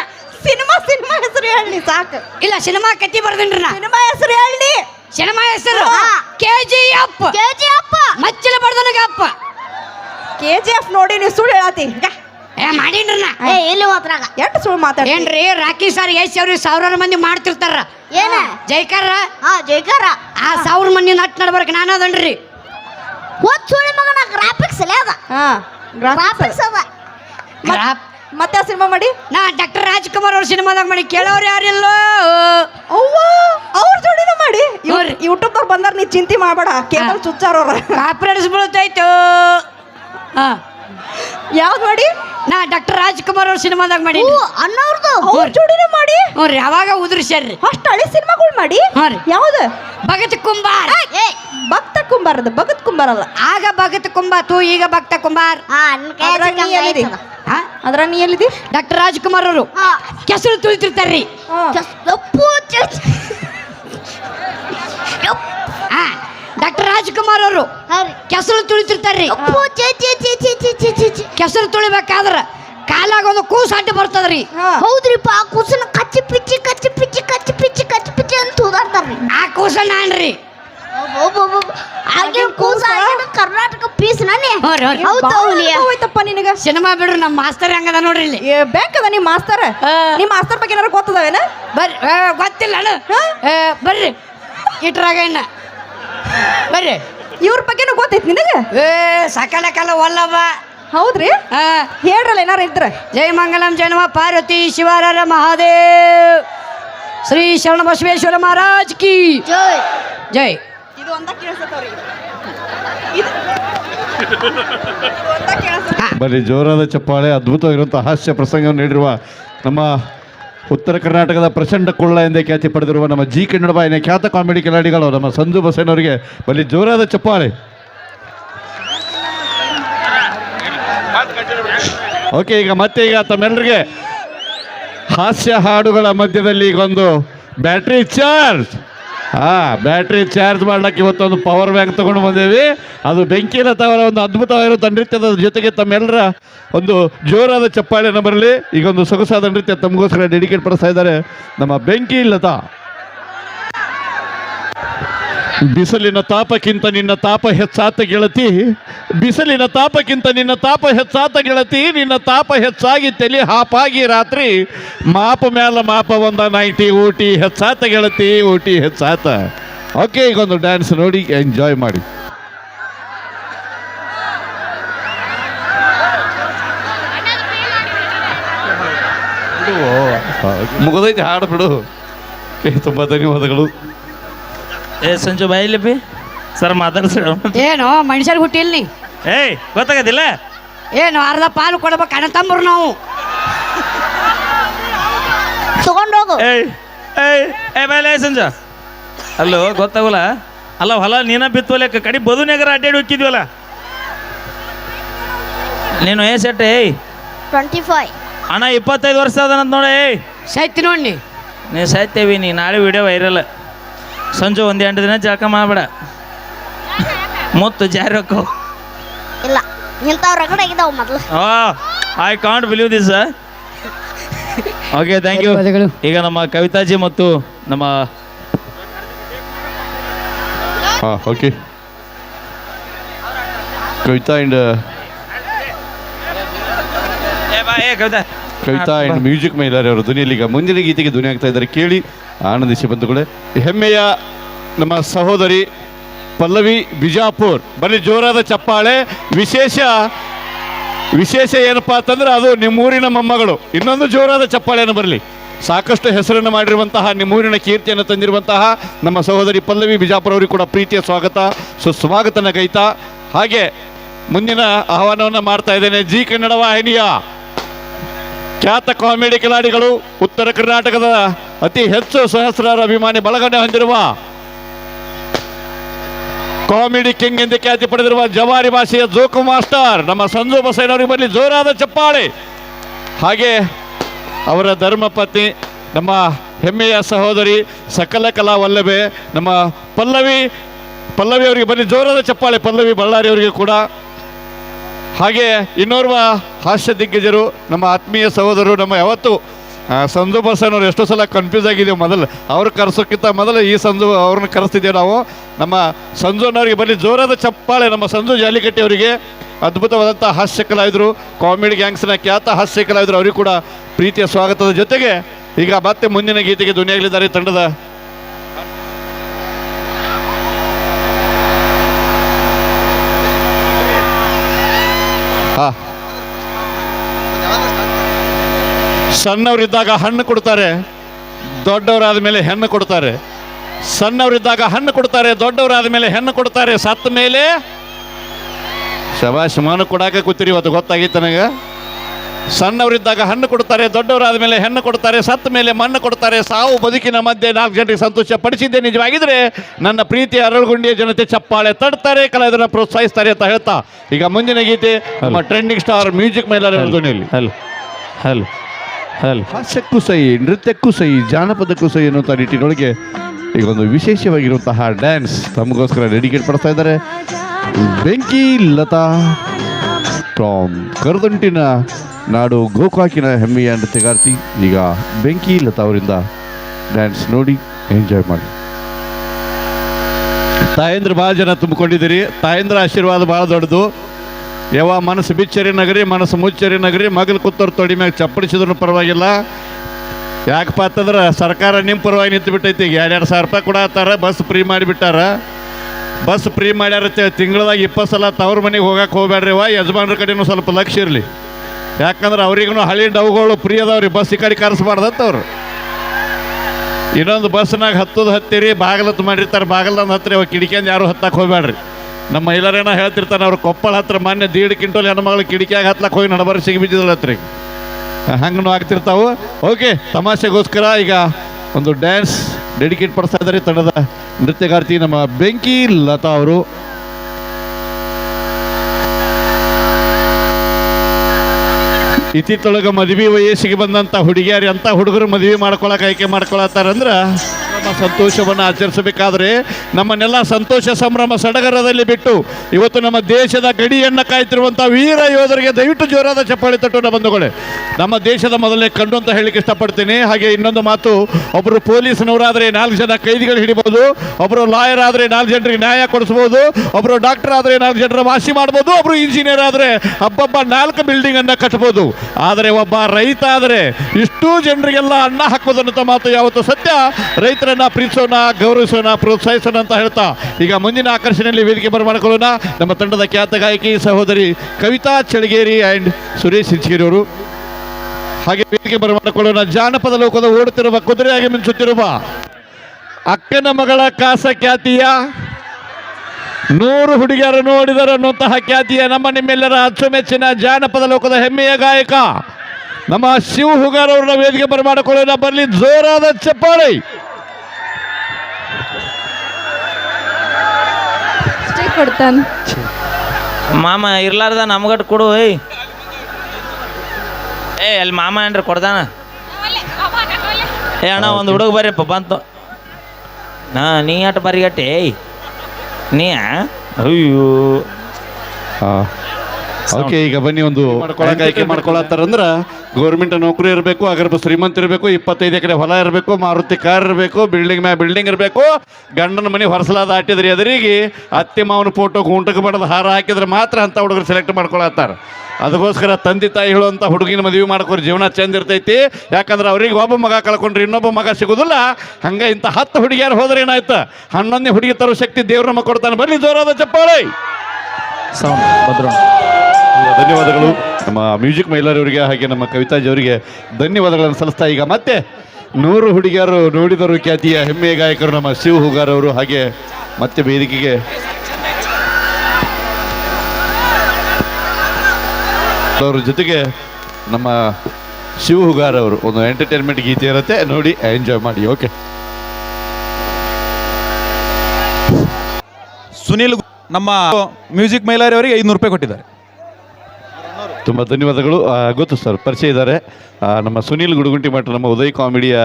Speaker 2: ಸಿನಿಮಾ ಸಿನಿಮಾ ಹೆಸರು ಹೇಳಿ ಸಾಕು.
Speaker 1: ಇಲ್ಲ ಸಿನಿಮಾ ಕಟ್ಟಿ ಬರ್ದನ್ರಿ ನಾ.
Speaker 2: ಸಿನಿಮಾ ಹೆಸರು ಹೇಳಿ.
Speaker 1: ಸಿನಿಮಾ ಹೆಸರು?
Speaker 3: ಹಾ.
Speaker 1: K G F
Speaker 3: K G ಅಪ್ಪ
Speaker 1: ಮಚ್ಚಲ ಬಡ್ದನಗ ಅಪ್ಪ
Speaker 2: ಕೆ ಜಿ ಎಫ್ ನೋಡಿ ನೀವು ಸುಳ್ಳು ಹೇಳತಿ
Speaker 1: ಏ ಮಾಡಿನ್ರಿ ನಾ.
Speaker 3: ಏ ಇಲ್ಲಿ ಹೋತ್ರಾಗ
Speaker 2: ಎಷ್ಟು ಸುಳ್ಳು ಮಾತಾಡ
Speaker 1: ಏನ್ರಿ ರಾಕಿ ಸರ್ ಎಸ್ ಅವ್ರಿ ಸಾವಿರಾರು ಮಂದಿ ಮಾಡ್ತಿರ್ತಾರ.
Speaker 3: ಏನ?
Speaker 1: ಜೈಕಾರ?
Speaker 3: ಹಾ ಜೈಕಾರ.
Speaker 1: ಆ ಸಾವಿರ ಮಂದಿ ನಟ್ ನಡ್ಬರ್ಕ ನಾನು ಅದನ್ರಿ.
Speaker 3: ಒತ್ ಸುಳಿ ಮಗನ ಗ್ರಾಫಿಕ್ಸ್ ಅಲ್ಲೇ ಅದ.
Speaker 2: ಹಾ
Speaker 3: ಗ್ರಾಫಿಕ್ಸ್ ಅದ.
Speaker 1: ಗ್ರಾಪ್
Speaker 2: ಮತ್ತೆ ಸಿನಿಮಾ ಮಾಡಿ?
Speaker 1: ನಾ ಡಾಕ್ಟರ್ ರಾಜ್ಕುಮಾರ್ ಅವ್ರ ಸಿನಿಮಾದಾಗ ಮಾಡಿ ಕೇಳೋರು ಯಾರಿಲ್ಲೋ?
Speaker 2: ಅವ್ವ? ಅವ್ರ ಜೋಡಿನ ಮಾಡಿ.
Speaker 1: ಯೂಟ್ಯೂಬ್
Speaker 2: ಯೂಟ್ಯೂಬ್ದವ್ರು ಬಂದಾರ ನೀ ಚಿಂತೆ ಮಾಡಬೇಡ. ಕೇವಲ ಚುಚ್ಚಾರವ್ರ
Speaker 1: ಕಾಪ್ರೇಟ್ಸ್ ಬೀಳ್ತೈತು ಹಾ.
Speaker 2: ಯಾವ್ದು ಮಾಡಿ?
Speaker 1: ನಾ ಡಾಕ್ಟರ್ ರಾಜ್ಕುಮಾರ್ ಅವ್ರ ಸಿನಿಮಾದಾಗ ಮಾಡಿ.
Speaker 3: ಅನ್ನೋರ್ದು
Speaker 2: ಅವ್ರ ಜೋಡಿನ ಮಾಡಿ.
Speaker 1: ಹ್ಞೂ ರೀ ಯಾವಾಗ ಉದುರ್ಸ್ಯಾರ್ರಿ.
Speaker 2: ಅಷ್ಟು ಹಳೆ ಸಿನಿಮಾಗಳು ಮಾಡಿ.
Speaker 1: ಹ್ಞೂ ರೀ.
Speaker 2: ಯಾವ್ದು?
Speaker 1: ಭಗತ್ ಕುಂಬಾರ್.
Speaker 3: ಭಕ್ತ
Speaker 2: ಭಕ್ತ ಅದು. ಭಗತ್ ಕುಂಬಾರಲ್ಲ
Speaker 1: ಆಗ ಭಗತ್ ಕುಂಬಾತು ಈಗ ಭಕ್ತ ಕುಂಬಾರ್.
Speaker 3: ಹಾ
Speaker 1: ಹಾ
Speaker 2: ಅದ್ರ ನೀ ಎಲ್ಲಿದಿ
Speaker 1: ಡಾಕ್ಟರ್ ರಾಜ್ಕುಮಾರ್ ಅವರು
Speaker 3: ಹಾ
Speaker 1: ಕೆಸರು ತುಳಿತಿರ್ತಾರ್ರಿ
Speaker 2: ಹಾ.
Speaker 3: ಜಸ್- ಅಪ್ಪು ಚ- ಚ- ಯಪ್.
Speaker 1: ಹಾ ಡಾಕ್ಟರ್ ರಾಜ್ಕುಮಾರ್ ಅವರು. ಕೆಸರು ತುಳಿತಿರ್ತಾರ್ರಿ
Speaker 3: ಅಪ್ಪು ಚೆ ಚೆ ಚೇ ಚೆ ಚೆ ಚೆ ಚೆ ಚೆ.
Speaker 1: ಕೆಸರು ತುಳಿಬೇಕಾದ್ರ ಕಾಲಾಗ ಒಂದು ಕೂಸು ಅಡ್ಡ ಬರ್ತದ್ರಿ.
Speaker 3: ಹೌದ್ರಿಪ್ಪ ಆ ಕೂಸನ ಕಚ್ಚಿ ಪಿಚ್ಚಿ ಕಚ್ಚಿ ಪಿಚ್ಚಿ ಕಚ್ಚಿ ಪಿಚ್ಚಿ ಕಚ್ಚಿ ಪಿಚ್ಚಿ ಅಂತ ಓದಾಡ್ತಾರ್ರಿ
Speaker 1: ಆ ಕೂಸ ನಾನ್ರಿ
Speaker 3: ಆಗಿನ ಕೂಸ? ಆಗಿನ ಕರ್ನಾಟಕ ಪೀಸ್ ನಾನೇ. ಹೌದು
Speaker 2: ಐತಪ್ಪ ನಿನಗ.
Speaker 1: ಸಿನಿಮಾ ಬಿಡ್ರಿ ನಮ್ಮ ಮಾಸ್ತರ್ ಹೆಂಗದ ನೋಡ್ರಿ ಇಲ್ಲಿ.
Speaker 2: ಏ ಬ್ಯಾಂಕ್ ಅದ ನಿಮ್ಮ ಮಾಸ್ತರ್. ನಿಮ್ಮ ಮಾಸ್ತರ್ ಬಗ್ಗೆ ಏನಾರ ಗೊತ್ತದವೇನ?
Speaker 1: ಬರ್ರಿ ಗೊತ್ತಿಲ್ಲ ಅಣ್ಣ. ಬರ್ರಿ. ಇಟ್ರಾಗ ಇನ್ನ. ಬರ್ರಿ.
Speaker 2: ಇವ್ರ ಬಗ್ಗೆನೂ ಗೊತ್ತೈತಿ ನಿನಗ?
Speaker 1: ಏ ಸಕಲ ಕಲ ಒಲ್ಲವ
Speaker 2: ಹೌದ್ರಿ?
Speaker 1: ಹಾ.
Speaker 2: ಹೇಳ್ರಲ್ಲ ಏನಾರ ಇದ್ರ.
Speaker 1: ಜೈ ಮಂಗಲಂ ಜನ್ಮ ಪಾರ್ವತಿ ಶಿವರಾರ ಮಹಾದೇವ್. ಶ್ರೀ ಶರಣ ಬಸವೇಶ್ವರ ಮಹಾರಾಜ್ ಕಿ.
Speaker 3: ಜಯ
Speaker 1: ಜೈ.
Speaker 2: ಇದು ಕೇಳಿಸ
Speaker 4: ಬರೀ ಜೋರಾದ ಚಪ್ಪಾಳೆ ಅದ್ಭುತವಾಗಿರುವಂಥ ಹಾಸ್ಯ ಪ್ರಸಂಗವನ್ನು ನೀಡಿರುವ ನಮ್ಮ ಉತ್ತರ ಕರ್ನಾಟಕದ ಪ್ರಚಂಡ ಕೊಳ್ಳ ಎಂದೇ ಖ್ಯಾತಿ ಪಡೆದಿರುವ ನಮ್ಮ ಜಿ ಕನ್ನಡ ಬಾಯಿನ ಖ್ಯಾತ ಕಾಮಿಡಿ ಕಿಲಾಡಿಗಳು, ನಮ್ಮ ಸಂಜು ಬಸೇನವರಿಗೆ ಬಲಿ ಜೋರಾದ ಚಪ್ಪಾಳೆ. ಓಕೆ, ಈಗ ಮತ್ತೆ ಈಗ ತಮ್ಮೆಲ್ಲರಿಗೆ ಹಾಸ್ಯ ಹಾಡುಗಳ ಮಧ್ಯದಲ್ಲಿ ಈಗೊಂದು ಬ್ಯಾಟ್ರಿ ಚಾರ್ಜ್. ಹಾ ಬ್ಯಾಟ್ರಿ ಚಾರ್ಜ್ ಮಾಡ್ಲಿಕ್ಕೆ ಇವತ್ತೊಂದು ಪವರ್ ಬ್ಯಾಂಕ್ ತಗೊಂಡು ಬಂದೇವಿ. ಅದು ಬೆಂಕಿಲತವರ ಒಂದು ಅದ್ಭುತವಾಗಿರುವ ನೃತ್ಯದ ಜೊತೆಗೆ ತಮ್ಮೆಲ್ಲರ ಒಂದು ಜೋರಾದ ಚಪ್ಪಾಳೆ ಬರಲಿ ಈಗ ಒಂದು ಸೊಗಸಾದ ನೃತ್ಯ ತಮಗೋಸ್ಕರ ಡೆಡಿಕೇಟ್ ಪಡಿಸ್ತಾ ಇದ್ದಾರೆ ನಮ್ಮ ಬೆಂಕಿ ಲತಾ. ಬಿಸಿಲಿನ ತಾಪಕ್ಕಿಂತ ನಿನ್ನ ತಾಪ ಹೆಚ್ಚಾತ ಗೆಳತಿ. ಬಿಸಿಲಿನ ತಾಪಕ್ಕಿಂತ ನಿನ್ನ ತಾಪ ಹೆಚ್ಚಾತ ಗೆಳತಿ. ನಿನ್ನ ತಾಪ ಹೆಚ್ಚಾಗಿ ತಲೆ ಹಾಪಾಗಿ ರಾತ್ರಿ. ಮಾಪ ಮೇಲೆ ಮಾಪ ಒಂದ ನೈಟಿ, ಊಟಿ ಹೆಚ್ಚಾತ ಗೆಳತಿ, ಊಟಿ ಹೆಚ್ಚಾತ. ಓಕೆ, ಈಗೊಂದು ಡ್ಯಾನ್ಸ್ ನೋಡಿ ಎಂಜಾಯ್ ಮಾಡಿ. ಮುಗದೈತಿ ಹಾಡು ಬಿಡು. ತುಂಬ ಧನ್ಯವಾದಗಳು.
Speaker 5: ಏ ಸಂಜು ಬಾಯಿಲಿ ಬಿ. ಸರ್ ಮಾತಾಡ್ಸ
Speaker 1: ಏನು ಮನುಷ್ಯರ್ ಹುಟ್ಟಿಲ್ ನೀ?
Speaker 5: ಏಯ್ ಗೊತ್ತಾಗದಿಲ್ಲ?
Speaker 1: ಏನು ಅರ್ಧ ಪಾಲು ಕೊಡ್ಬೇಕು ಅಣ್ಣ ತಮ್ಮರು ನಾವು?
Speaker 3: ತಗೊಂಡೋಗು.
Speaker 5: ಏಯ್ ಏಯ್ ಏ ಬಾಯ್ಲೆ ಸಂಜು. ಅಲ್ಲೋ ಗೊತ್ತಾಗಲ್ಲ? ಅಲ್ಲ ಹೊಲ ನೀನ ಬಿತ್ತುವಲ್ಲ ಕಡಿ ಬದುನಗರ ಅಡ್ಡಾಡಿ ಹೋಗಿದ್ವಲ್ಲ ನೀನು ಏ ಸೆಟ್ ಏಯ್.
Speaker 3: Twenty five.
Speaker 5: ಅಣ್ಣ ಇಪ್ಪತ್ತೈದು ವರ್ಷ ಅದನಂತ ನೋಡಿ ಏಯ್.
Speaker 1: ಸೈತಿ ನೋಡಿ ನೀ.
Speaker 5: ಸೈತೇವಿ ಸಾಯ್ತೇವಿ ನೀ ನಾಳೆ ವಿಡಿಯೋ ವೈರಲ್ ಸಂಜು ಒಂದು ಎಂಟು ದಿನ ಜಳಕ ಮಾಡಬೇಡ. ಮತ್ತು ಜಾರಿ ಹೋಕ್ಕವು
Speaker 3: ಇಲ್ಲ ಇಂಥವ್ ರಗಡ ಆಗಿದಾವ ಮೊದಲು.
Speaker 5: I can't believe this okay thank you
Speaker 1: ಧನ್ಯವಾದಗಳು.
Speaker 5: ಈಗ ನಮ್ಮ ಕವಿತಾಜಿ ಮತ್ತು ನಮ್ಮ
Speaker 4: ಹಾಂ ಓಕೆ ಕವಿತಾ ಆ್ಯಂಡ್
Speaker 5: ಏ ಬಾ ಏ ಕವಿತಾ.
Speaker 4: ಕವಿತಾ ಆ್ಯಂಡ್ ಮ್ಯೂಸಿಕ್ ಮಹಿಳೆಯರು ಅವರ ಧ್ವನಿಯಲ್ಲಿ ಈಗ ಮುಂದಿನ ಗೀತೆಗೆ ಧ್ವನಿ ಆಗ್ತಾ ಇದ್ದಾರೆ. ಕೇಳಿ ಆನಂದಿಸಿ ಬಂಧುಗಳೇ ಹೆಮ್ಮೆಯ ನಮ್ಮ ಸಹೋದರಿ ಪಲ್ಲವಿ ಬಿಜಾಪುರ್. ಬರೀ ಜೋರಾದ ಚಪ್ಪಾಳೆ. ವಿಶೇಷ ವಿಶೇಷ ಏನಪ್ಪಾ ಅಂತಂದ್ರೆ ಅದು ನಿಮ್ಮೂರಿನ ಮೊಮ್ಮಗಳು. ಇನ್ನೊಂದು ಜೋರಾದ ಚಪ್ಪಾಳೆಯನ್ನು ಬರಲಿ. ಸಾಕಷ್ಟು ಹೆಸರನ್ನು ಮಾಡಿರುವಂತಹ ನಿಮ್ಮೂರಿನ ಕೀರ್ತಿಯನ್ನು ತಂದಿರುವಂತಹ ನಮ್ಮ ಸಹೋದರಿ ಪಲ್ಲವಿ ಬಿಜಾಪುರ ಅವರಿಗೆ ಕೂಡ ಪ್ರೀತಿಯ ಸ್ವಾಗತ ಸುಸ್ವಾಗತನ ಗೈತಾ. ಹಾಗೆ ಮುಂದಿನ ಆಹ್ವಾನವನ್ನು ಮಾಡ್ತಾ ಇದ್ದೇನೆ. ಜಿ ಕನ್ನಡ ವಾಹಿನಿಯ ಖ್ಯಾತ ಕಾಮಿಡಿ ಕಿಲಾಡಿಗಳು ಉತ್ತರ ಕರ್ನಾಟಕದ ಅತಿ ಹೆಚ್ಚು ಸಹಸ್ರಾರು ಅಭಿಮಾನಿ ಬಳಗನೆ ಹೊಂದಿರುವ ಕಾಮಿಡಿ ಕಿಂಗ್ ಎಂದು ಖ್ಯಾತಿ ಪಡೆದಿರುವ ಜವಾರಿ ಭಾಷೆಯ ಜೋಕು ಮಾಸ್ಟರ್, ನಮ್ಮ ಸಂಜು ಬಸೈನವರಿಗೆ ಬರಲಿ ಜೋರಾದ ಚಪ್ಪಾಳೆ. ಹಾಗೆ ಅವರ ಧರ್ಮಪತ್ನಿ ನಮ್ಮ ಹೆಮ್ಮೆಯ ಸಹೋದರಿ ಸಕಲ ಕಲಾ ವಲ್ಲಭೆ, ನಮ್ಮ ಪಲ್ಲವಿ ಪಲ್ಲವಿ ಅವರಿಗೆ ಬರಲಿ ಜೋರಾದ ಚಪ್ಪಾಳೆ, ಪಲ್ಲವಿ ಬಳ್ಳಾರಿ ಅವರಿಗೆ ಕೂಡ. ಹಾಗೆ ಇನ್ನೋರ್ವ ಹಾಸ್ಯ ದಿಗ್ಗಜರು, ನಮ್ಮ ಆತ್ಮೀಯ ಸಹೋದರರು, ನಮ್ಮ ಯಾವತ್ತು ಸಂಧು ಸಂಜು ಬಸನವ್ರು ಎಷ್ಟೋ ಸಲ ಕನ್ಫ್ಯೂಸ್ ಆಗಿದ್ದೀವಿ. ಮೊದಲು ಅವ್ರು ಕರೆಸೋಕ್ಕಿಂತ ಮೊದಲು ಈ ಸಂಜು ಅವ್ರನ್ನ ಕರೆಸ್ತಿದ್ದೇವೆ ನಾವು. ನಮ್ಮ ಸಂಜುನವರಿಗೆ ಬನ್ನಿ ಜೋರಾದ ಚಪ್ಪಾಳೆ, ನಮ್ಮ ಸಂಜು ಜಾಲಿಕಟ್ಟಿ ಅವರಿಗೆ ಅದ್ಭುತವಾದಂಥ ಹಾಸ್ಯ ಕಲಾವಿದರು, ಕಾಮಿಡಿ ಗ್ಯಾಂಗ್ಸ್ನ ಖ್ಯಾತ ಹಾಸ್ಯ ಕಲಾವಿದರು, ಅವರಿಗೂ ಕೂಡ ಪ್ರೀತಿಯ ಸ್ವಾಗತದ ಜೊತೆಗೆ ಈಗ ಮತ್ತೆ ಮುಂದಿನ ಗೀತೆಗೆ ಧ್ವನಿಯಾಗಲಿದ್ದಾರೆ ತಂಡದ ಹಾ. ಸಣ್ಣವರಿದ್ದಾಗ ಹಣ್ಣು ಕೊಡ್ತಾರೆ ದೊಡ್ಡವರಾದ ಮೇಲೆ ಹೆಣ್ಣು ಕೊಡ್ತಾರೆ. ಸಣ್ಣವರಿದ್ದಾಗ ಹಣ್ಣು ಕೊಡ್ತಾರೆ ದೊಡ್ಡವರಾದ ಮೇಲೆ ಹೆಣ್ಣು ಕೊಡ್ತಾರೆ ಸತ್ತ ಮೇಲೆ ಶಬಾಶ್ ಮಾನು ಕೊಡಾಕ ಕೂತಿರಿ ಇವತ್ತು ಗೊತ್ತಾಗಿತ್ತು ನನಗೆ? ಸಣ್ಣವರಿದ್ದಾಗ ಹಣ್ಣು ಕೊಡ್ತಾರೆ ದೊಡ್ಡವರಾದ ಮೇಲೆ ಹೆಣ್ಣು ಕೊಡ್ತಾರೆ ಸತ್ತ ಮೇಲೆ ಮಣ್ಣು ಕೊಡ್ತಾರೆ ಸಾವು ಬದುಕಿನ ಮಧ್ಯೆ ನಾಲ್ಕು ಜನರಿಗೆ ಸಂತೋಷ ಪಡಿಸಿದ್ದೆ ನಿಜವಾಗಿದ್ರೆ ನನ್ನ ಪ್ರೀತಿಯ ಅರಳುಗುಂಡಿಯ ಜನತೆ ಚಪ್ಪಾಳೆ ತಡ್ತಾರೆ ಕಲಾವಿದರನ್ನ ಪ್ರೋತ್ಸಾಹಿಸ್ತಾರೆ ಅಂತ ಹೇಳ್ತಾ ಈಗ ಮುಂದಿನ ಗೀತೆ ನಮ್ಮ ಟ್ರೆಂಡಿಂಗ್ ಸ್ಟಾರ್ ಮ್ಯೂಸಿಕ್ ಮೇಲೆ ಧ್ವನಿಯಲ್ಲಿ
Speaker 5: ಹಲೋ. ಹಲೋ. ಹಲೋ.
Speaker 4: ಹಾಸ್ಯಕ್ಕೂ ಸೈ ನೃತ್ಯಕ್ಕೂ ಸೈ ಜಾನಪದಕ್ಕೂ ಸಹಿ ಅನ್ನುವಂಥ ನಿಟ್ಟಿನೊಳಗೆ ಈಗ ಒಂದು ವಿಶೇಷವಾಗಿರುವಂತಹ ಡ್ಯಾನ್ಸ್ ತಮಗೋಸ್ಕರ ಡೆಡಿಕೇಟ್ ಪಡಿಸ್ತಾ ಇದ್ದಾರೆ. ಬೆಂಕಿ ಲತಾ. ಫ್ರಾಮ್ ಕರದಂಟಿನ ನಾಡು ಗೋಕಾಕಿನ ಹೆಮ್ಮೆಯ ನೃತ್ಯಗಾರ್ತಿ, ಈಗ ಬೆಂಕಿ ಲತಾ ಅವರಿಂದ ಡ್ಯಾನ್ಸ್ ನೋಡಿ ಎಂಜಾಯ್ ಮಾಡಿ. ತಾಯಂದ್ರ ಭಾಳ ಜನ ತುಂಬಿಕೊಂಡಿದ್ದೀರಿ. ತಾಯಂದ್ರ ಆಶೀರ್ವಾದ ಭಾಳ ದೊಡ್ಡದು. ಯಾವ ಮನಸ್ಸು ಬಿಚ್ಚರಿ ನಗರಿ, ಮನಸ್ಸು ಮುಚ್ಚರಿ ನಗರಿ, ಮಗಲು ಕೂತವ್ರು ತೊಡಿ ಮ್ಯಾಗ ಚಪ್ಪಡಿಸಿದ್ರು ಪರವಾಗಿಲ್ಲ. ಯಾಕಪ್ಪ ಅಂತಂದ್ರೆ ಸರ್ಕಾರ ನಿಮ್ಮ ಪರವಾಗಿ ನಿಂತು ಬಿಟ್ಟೈತಿ ಈಗ ಎರಡು ಸಾವಿರ ರೂಪಾಯಿ ಕೊಡತ್ತಾರ, ಬಸ್ ಫ್ರೀ ಮಾಡಿಬಿಟ್ಟಾರ ಬಸ್ ಫ್ರೀ ಮಾಡ್ಯಾರತ್ತೆ. ತಿಂಗಳದಾಗ ಇಪ್ಪತ್ತು ಸಲ ತವ್ರ ಮನೆಗೆ ಹೋಗಕ್ಕೆ ಹೋಗ್ಬೇಡ್ರಿ ವಾ, ಯಜಮಾನ್ರ ಕಡೆನೂ ಸ್ವಲ್ಪ ಲಕ್ಷ ಇರಲಿ. ಯಾಕಂದ್ರೆ ಅವ್ರಿಗೂ ಹಳಿ ಡವ್ಗಳು ಫ್ರೀ ಅದಾವ್ರಿ. ಬಸ್ ಈ ಕಡೆ ಕರೆಸ್ಬಾರ್ದತ್ತವ್ರು ಇನ್ನೊಂದು ಬಸ್ನಾಗ ಹತ್ತದ ಹತ್ತಿರಿ ಬಾಗಲತ್ತು ಮಾಡಿರ್ತಾರೆ. ಬಾಗಲ್ದಂದು ಹತ್ತಿರ ಕಿಡಿಕಿಯಿಂದ ಯಾರು ಹತ್ತಕ್ಕೆ ಹೋಗ್ಬೇಡ್ರಿ ನಮ್ಮ ಮಹಿಳೆಯರೇನೋ ಹೇಳ್ತಿರ್ತಾನೆ ಅವ್ರು ಕೊಪ್ಪಳ ಹತ್ರ ಮೊನ್ನೆ ದೀಡ್ ಕ್ವಿಂಟಲ್ ಹೆಣ್ಮಗಳು ಕಿಡಿಕಿಯಾಗ ಹತ್ಲಕ್ಕೆ ಹೋಗಿ ನಡಬರ್ ಸಿಗಿ ಬಿದ್ದಿದ್ರತ್ರಿ ಹಂಗೂ ಆಗ್ತಿರ್ತಾವು. ಓಕೆ, ತಮಾಷೆಗೋಸ್ಕರ ಈಗ ಒಂದು ಡ್ಯಾನ್ಸ್ ಡೆಡಿಕೇಟ್ ಪಡಿಸ್ತಾ ಇದ್ದಾರೆ ತಂಡದ ನೃತ್ಯಗಾರ್ತಿ ನಮ್ಮ ಬೆಂಕಿ ಲತಾ ಅವರು. ಇತ್ತಿತ್ತೊಳಗ ಮದುವೆ ವಯಸ್ಸಿಗೆ ಬಂದಂಥ ಹುಡುಗಿಯರು ಅಂತ ಹುಡುಗರು ಮದುವೆ ಮಾಡ್ಕೊಳಕ್ಕೆ ಆಯ್ಕೆ ಮಾಡ್ಕೊಳತ್ತಾರಂದ್ರೆ ನಮ್ಮ ಸಂತೋಷವನ್ನು ಆಚರಿಸಬೇಕಾದ್ರೆ ನಮ್ಮನ್ನೆಲ್ಲ ಸಂತೋಷ ಸಂಭ್ರಮ ಸಡಗರದಲ್ಲಿ ಬಿಟ್ಟು ಇವತ್ತು ನಮ್ಮ ದೇಶದ ಗಡಿಯನ್ನು ಕಾಯ್ತಿರುವಂಥ ವೀರ ಯೋಧರಿಗೆ ದಯವಿಟ್ಟು ಜೋರಾದ ಚಪ್ಪಾಳಿ ತಟ್ಟೋಣ ಬಂಧುಗಳೇ. ನಮ್ಮ ದೇಶದ ಮೊದಲನೇ ಕಂಡು ಅಂತ ಹೇಳಲಿಕ್ಕೆ ಇಷ್ಟಪಡ್ತೀನಿ. ಹಾಗೆ ಇನ್ನೊಂದು ಮಾತು ಒಬ್ಬರು ಪೊಲೀಸ್ನವರಾದರೆ ನಾಲ್ಕು ಜನ ಕೈದಿಗಳು ಹಿಡಿಬೋದು ಒಬ್ಬರು ಲಾಯರ್ ಆದರೆ ನಾಲ್ಕು ಜನರಿಗೆ ನ್ಯಾಯ ಕೊಡಿಸ್ಬೋದು ಒಬ್ಬರು ಡಾಕ್ಟರ್ ಆದರೆ ನಾಲ್ಕು ಜನರ ವಾಸಿ ಮಾಡ್ಬೋದು ಒಬ್ಬರು ಇಂಜಿನಿಯರ್ ಆದರೆ ಹಬ್ಬಬ್ಬ ನಾಲ್ಕು ಬಿಲ್ಡಿಂಗನ್ನು ಕಟ್ಬೋದು. ಆದರೆ ಒಬ್ಬ ರೈತ ಆದರೆ ಇಷ್ಟೂ ಜನರಿಗೆಲ್ಲ ಅನ್ನ ಹಾಕೋದನ್ನಂತ ಮಾತು ಯಾವತ್ತು ಸತ್ಯ. ರೈತರನ್ನ ಪ್ರೀತಿಸೋಣ, ಗೌರವಿಸೋಣ, ಪ್ರೋತ್ಸಾಹಿಸೋಣ ಅಂತ ಹೇಳ್ತಾ. ಈಗ ಮುಂದಿನ ಆಕರ್ಷಣೆಯಲ್ಲಿ ವೇದಿಕೆ ಬರಮಾಡಿಕೊಳ್ಳೋಣ ನಮ್ಮ ತಂಡದ ಖ್ಯಾತ ಗಾಯಕಿ, ಸಹೋದರಿ ಕವಿತಾ ಚಳಗೇರಿ ಆ್ಯಂಡ್ ಸುರೇಶ್ ಸಿಂಚಗೇರಿ ಅವರು ಹಾಗೆ ವೇದಿಕೆ ಬರಮಾಡಿಕೊಳ್ಳೋಣ ಜಾನಪದ ಲೋಕದ ಓಡುತ್ತಿರುವ ಕುದುರೆಯಾಗಿ ಮಿಂಚುತ್ತಿರುವ ಅಕ್ಕನ ಮಗಳ ಕಾಸ ಖ್ಯಾತಿಯ ನೂರು ಹುಡುಗಿಯರು ನೋಡಿದರು ಅನ್ನುವಂತಹ ಖ್ಯಾತಿಯ ನಮ್ಮ ನಿಮ್ಮೆಲ್ಲರ ಅಚ್ಚುಮೆಚ್ಚಿನ ಜಾನಪದ ಲೋಕದ ಹೆಮ್ಮೆಯ ಗಾಯಕ. ನಮ್ಮ ಶಿವ ಹುಗಾರ್ ಅವ್ರನ್ನ ವೇದಿಕೆ ಬರಮಾಡಿಕೊಳ್ಳೋಣ ಬರಲಿ ಜೋರಾದ ಚಪ್ಪಾಳಿ.
Speaker 2: ಕೊಡ್ತಾನೆ.
Speaker 5: ಮಾಮ ಇರ್ಲಾರ್ದ ನಮ್ಗಟ್ ಕೊಡು ಏಯ್. ಏ ಅಲ್ಲಿ ಮಾಮ ಏನ್ರಿ ಕೊಡ್ದಾನ? ಏ ಅಣ್ಣ ಒಂದು ಹುಡುಗ ಬರ್ರಿಪ್ಪ ಬಂತು. ನಾ ನೀ ಅಟ್ ಬರಿಗಟ್ಟೆ ಏಯ್. ನೀ ಅಯ್ಯೋ
Speaker 4: ಓಕೆ ಈಗ ಬನ್ನಿ ಒಂದು ಮಾಡ್ಕೊಳಕ್ ಆಯ್ಕೆ ಮಾಡ್ಕೊಳತ್ತಾರಂದ್ರ ಗೌರ್ಮೆಂಟ್ ನೌಕರಿ ಇರಬೇಕು ಅಗರ್ಭ ಶ್ರೀಮಂತ ಇರಬೇಕು ಇಪ್ಪತ್ತೈದು ಎಕರೆ ಹೊಲ ಇರಬೇಕು ಮಾರುತಿ ಕಾರ್ ಇರಬೇಕು ಬಿಲ್ಡಿಂಗ್ ಮ್ಯಾ ಬಿಲ್ಡಿಂಗ್ ಇರಬೇಕು ಗಂಡನ ಮನೆ ಹೊರಸಲಾದ ಆಟಿದ್ರಿ ಎದುರಿಗೆ ಅತ್ತೆ ಮಾವನ ಫೋಟೋ ಗುಂಟಕ್ಕೆ ಬಡದ ಹಾರ ಹಾಕಿದ್ರೆ ಮಾತ್ರ ಅಂತ ಹುಡುಗರು ಸೆಲೆಕ್ಟ್ ಮಾಡ್ಕೊಳತ್ತಾರ. ಅದಕ್ಕೋಸ್ಕರ ತಂದೆ ತಾಯಿ ಹೇಳುವಂಥ ಹುಡುಗಿನ ಮದುವೆ ಮಾಡ್ಕೊರಿ ಜೀವನ ಚಂದ ಇರ್ತೈತಿ. ಯಾಕಂದ್ರೆ ಅವ್ರಿಗೆ ಒಬ್ಬ ಮಗ ಕಳ್ಕೊಂಡ್ರೆ ಇನ್ನೊಬ್ಬ ಮಗ ಸಿಗೋದಿಲ್ಲ. ಹಂಗೆ ಇಂಥ ಹತ್ತು ಹುಡುಗಿಯಾರು ಹೋದ್ರೆ ಏನಾಯ್ತು? ಹನ್ನೊಂದನೇ ಹುಡುಗಿ ತರೋ ಶಕ್ತಿ ದೇವ್ರ ನಮ್ಮ ಕೊಡ್ತಾನೆ. ಬನ್ನಿ ಜೋರಾದ ಚಪ್ಪಾಳೆ.
Speaker 5: ಸೌಂಡ್ ಭದ್ರ
Speaker 4: ಧನ್ಯವಾದಗಳು. ನಮ್ಮ ಮ್ಯೂಸಿಕ್ ಮೈಲರವರಿಗೆ ಹಾಗೆ ನಮ್ಮ ಕವಿತಾಜಿ ಅವರಿಗೆ ಧನ್ಯವಾದಗಳನ್ನು ಸಲ್ಲಿಸ್ತಾ ಈಗ ಮತ್ತೆ ನೂರು ಹುಡುಗಿಯರು ನೋಡಿದರು ಖ್ಯಾತಿಯ ಹೆಮ್ಮೆಯ ಗಾಯಕರು ನಮ್ಮ ಶಿವ ಹುಗಾರವರು ಹಾಗೆ ಮತ್ತೆ ವೇದಿಕೆಗೆ. ಅವ್ರ ಜೊತೆಗೆ ನಮ್ಮ ಶಿವ ಹುಗಾರವರು ಒಂದು ಎಂಟರ್ಟೈನ್ಮೆಂಟ್ ಗೀತೆ ಇರುತ್ತೆ, ನೋಡಿ ಎಂಜಾಯ್ ಮಾಡಿ ಓಕೆ
Speaker 6: ಸುನಿಲ್ ನಮ್ಮ ಮ್ಯೂಸಿಕ್ ಮೈಲಾರಿ ಅವರಿಗೆ ಐದುನೂರು ರೂಪಾಯಿ ಕೊಟ್ಟಿದ್ದಾರೆ.
Speaker 4: ತುಂಬ ಧನ್ಯವಾದಗಳು. ಗೊತ್ತು ಸರ್, ಪರಿಚಯ ಇದ್ದಾರೆ. ನಮ್ಮ ಸುನೀಲ್ ಗುಡುಗುಂಟಿ ಮಠ ನಮ್ಮ ಉದಯ್ ಕಾಮಿಡಿಯ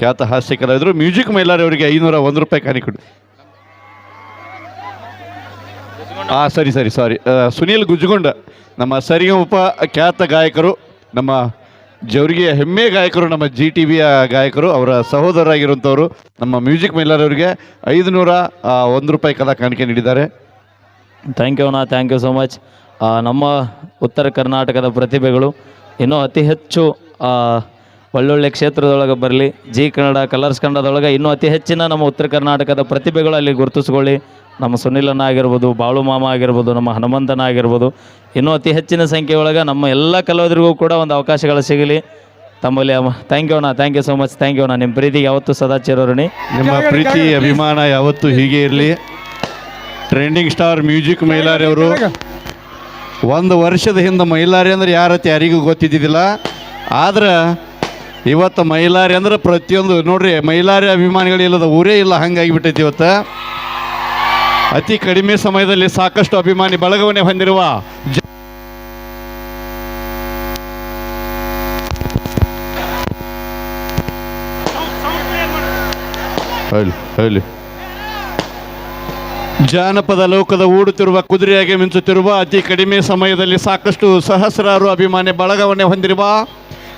Speaker 4: ಖ್ಯಾತ ಹಾಸ್ಯ ಕಲಾವಿದರು ಮ್ಯೂಸಿಕ್ ಮೈಲಾರಿ ಅವರಿಗೆ ಐನೂರ ಒಂದು ರೂಪಾಯಿ ಕಾಣಿ ಕೊಡಿ. ಹಾಂ ಸರಿ ಸರಿ ಸಾರಿ ಸುನೀಲ್ ಗುಜ್ಜುಗೊಂಡ, ನಮ್ಮ ಸರಿಗಮಪ ಖ್ಯಾತ ಗಾಯಕರು, ನಮ್ಮ ಜವರಿಗೆ ಹೆಮ್ಮೆ ಗಾಯಕರು, ನಮ್ಮ ಜಿ ಟಿ ವಿಯ ಗಾಯಕರು, ಅವರ ಸಹೋದರರಾಗಿರುವಂಥವರು, ನಮ್ಮ ಮ್ಯೂಸಿಕ್ ಮೈಲಾರಿ ಅವರಿಗೆ ಐದುನೂರ ಒಂದು ರೂಪಾಯಿ ಕಲಾ ಕಾಣಿಕೆ ನೀಡಿದ್ದಾರೆ.
Speaker 5: ಥ್ಯಾಂಕ್ ಯು ಅಣ್ಣ. ಥ್ಯಾಂಕ್ ಯು ಸೋ ಮಚ್ ನಮ್ಮ ಉತ್ತರ ಕರ್ನಾಟಕದ ಪ್ರತಿಭೆಗಳು ಇನ್ನೂ ಅತಿ ಹೆಚ್ಚು ಒಳ್ಳೊಳ್ಳೆ ಕ್ಷೇತ್ರದೊಳಗೆ ಬರಲಿ ಜಿ ಕನ್ನಡ ಕಲರ್ಸ್ ಕನ್ನಡದೊಳಗೆ ಇನ್ನೂ ಅತಿ ಹೆಚ್ಚಿನ ನಮ್ಮ ಉತ್ತರ ಕರ್ನಾಟಕದ ಪ್ರತಿಭೆಗಳು ಅಲ್ಲಿ ಗುರುತಿಸ್ಕೊಳ್ಳಿ. ನಮ್ಮ ಸುನಿಲನ ಆಗಿರ್ಬೋದು ಬಾಳು ಮಾಮ ಆಗಿರ್ಬೋದು ನಮ್ಮ ಹನುಮಂತನ ಆಗಿರ್ಬೋದು ಇನ್ನೂ ಅತಿ ಹೆಚ್ಚಿನ ಸಂಖ್ಯೆ ಒಳಗೆ ನಮ್ಮ ಎಲ್ಲ ಕಲಾವಿದರಿಗೂ ಕೂಡ ಒಂದು ಅವಕಾಶಗಳು ಸಿಗಲಿ. ತಮ್ಮಲ್ಲಿ ಥ್ಯಾಂಕ್ ಯು ಅಣ್ಣ thank you so much thank you ಅಣ್ಣ. ನಿಮ್ಮ ಪ್ರೀತಿಗೆ ಯಾವತ್ತೂ ಸದಾ ಚಿರೋರಣಿ
Speaker 4: ನಿಮ್ಮ ಪ್ರೀತಿ ಅಭಿಮಾನ ಯಾವತ್ತೂ ಹೀಗೆ ಇರಲಿ. ಟ್ರೆಂಡಿಂಗ್ ಸ್ಟಾರ್ ಮ್ಯೂಸಿಕ್ ಮೈಲಾರಿ ಅವರು. ಒಂದು ವರ್ಷದ ಹಿಂದೆ ಮೈಲಾರಿ ಅಂದ್ರೆ ಯಾರತ್ತೆ ಯಾರಿಗೂ ಗೊತ್ತಿದ್ದಿದ್ದಿಲ್ಲ. ಆದ್ರೆ ಇವತ್ತು ಮೈಲಾರಿ ಅಂದ್ರೆ ಪ್ರತಿಯೊಂದು ನೋಡ್ರಿ ಮೈಲಾರಿ ಅಭಿಮಾನಿಗಳು ಇಲ್ಲದ ಊರೇ ಇಲ್ಲ, ಹಂಗಾಗಿ ಬಿಟ್ಟೈತಿ ಇವತ್ತು. ಅತಿ ಕಡಿಮೆ ಸಮಯದಲ್ಲಿ ಸಾಕಷ್ಟು ಅಭಿಮಾನಿ ಬಳಗವನ್ನೇ ಹೊಂದಿರುವ ಹೇಳಿ ಹೇಳಿ. ಜಾನಪದ ಲೋಕದ ಓಡುತ್ತಿರುವ ಕುದುರೆಯಾಗಿ ಮಿಂಚುತ್ತಿರುವ ಅತಿ ಕಡಿಮೆ ಸಮಯದಲ್ಲಿ ಸಾಕಷ್ಟು ಸಹಸ್ರಾರು ಅಭಿಮಾನಿ ಬಳಗವನ್ನೇ ಹೊಂದಿರುವ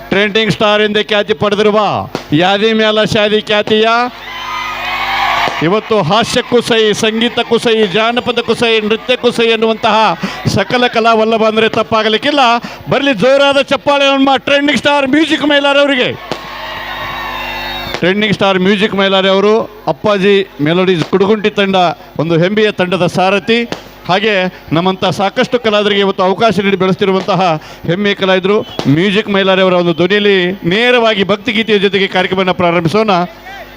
Speaker 4: ಟ್ರೆಂಡಿಂಗ್ ಸ್ಟಾರ್ ಎಂದೇ ಖ್ಯಾತಿ ಪಡೆದಿರುವ ಯಾದಿ ಮ್ಯಾಲ ಶಾದಿ ಖ್ಯಾತಿಯ ಇವತ್ತು ಹಾಸ್ಯಕ್ಕೂ ಸೈ ಸಂಗೀತಕ್ಕೂ ಸೈ ಜಾನಪದಕ್ಕೂ ಸೈ ನೃತ್ಯಕ್ಕೂ ಸೈ ಎನ್ನುವಂತಹ ಸಕಲ ಕಲಾ ವಲ್ಲಭ ಅಂದರೆ ತಪ್ಪಾಗಲಿಕ್ಕಿಲ್ಲ. ಬರಲಿ ಜೋರಾದ ಚಪ್ಪಾಳೆ ನಮ್ಮ ಟ್ರೆಂಡಿಂಗ್ ಸ್ಟಾರ್ ಮ್ಯೂಸಿಕ್ ಮೈಲಾರವರಿಗೆ. ಟ್ರೆಂಡಿಂಗ್ ಸ್ಟಾರ್ ಮ್ಯೂಸಿಕ್ ಮೈಲಾರಿ ಅವರು, ಅಪ್ಪಾಜಿ ಮೆಲೋಡೀಸ್ ಕುಡುಗುಂಟಿ ತಂಡ ಒಂದು ಹೆಮ್ಮೆಯ ತಂಡದ ಸಾರಥಿ. ಹಾಗೆ ನಮ್ಮಂಥ ಸಾಕಷ್ಟು ಕಲಾವಿದರಿಗೆ ಇವತ್ತು ಅವಕಾಶ ನೀಡಿ ಬೆಳೆಸ್ತಿರುವಂತಹ ಹೆಮ್ಮೆಯ ಕಲಾವಿದರು, ಮ್ಯೂಸಿಕ್ ಮೈಲಾರಿ ಅವರ ಒಂದು ಧ್ವನಿಯಲ್ಲಿ ನೇರವಾಗಿ ಭಕ್ತಿಗೀತೆಯ ಜೊತೆಗೆ ಕಾರ್ಯಕ್ರಮವನ್ನು ಪ್ರಾರಂಭಿಸೋಣ.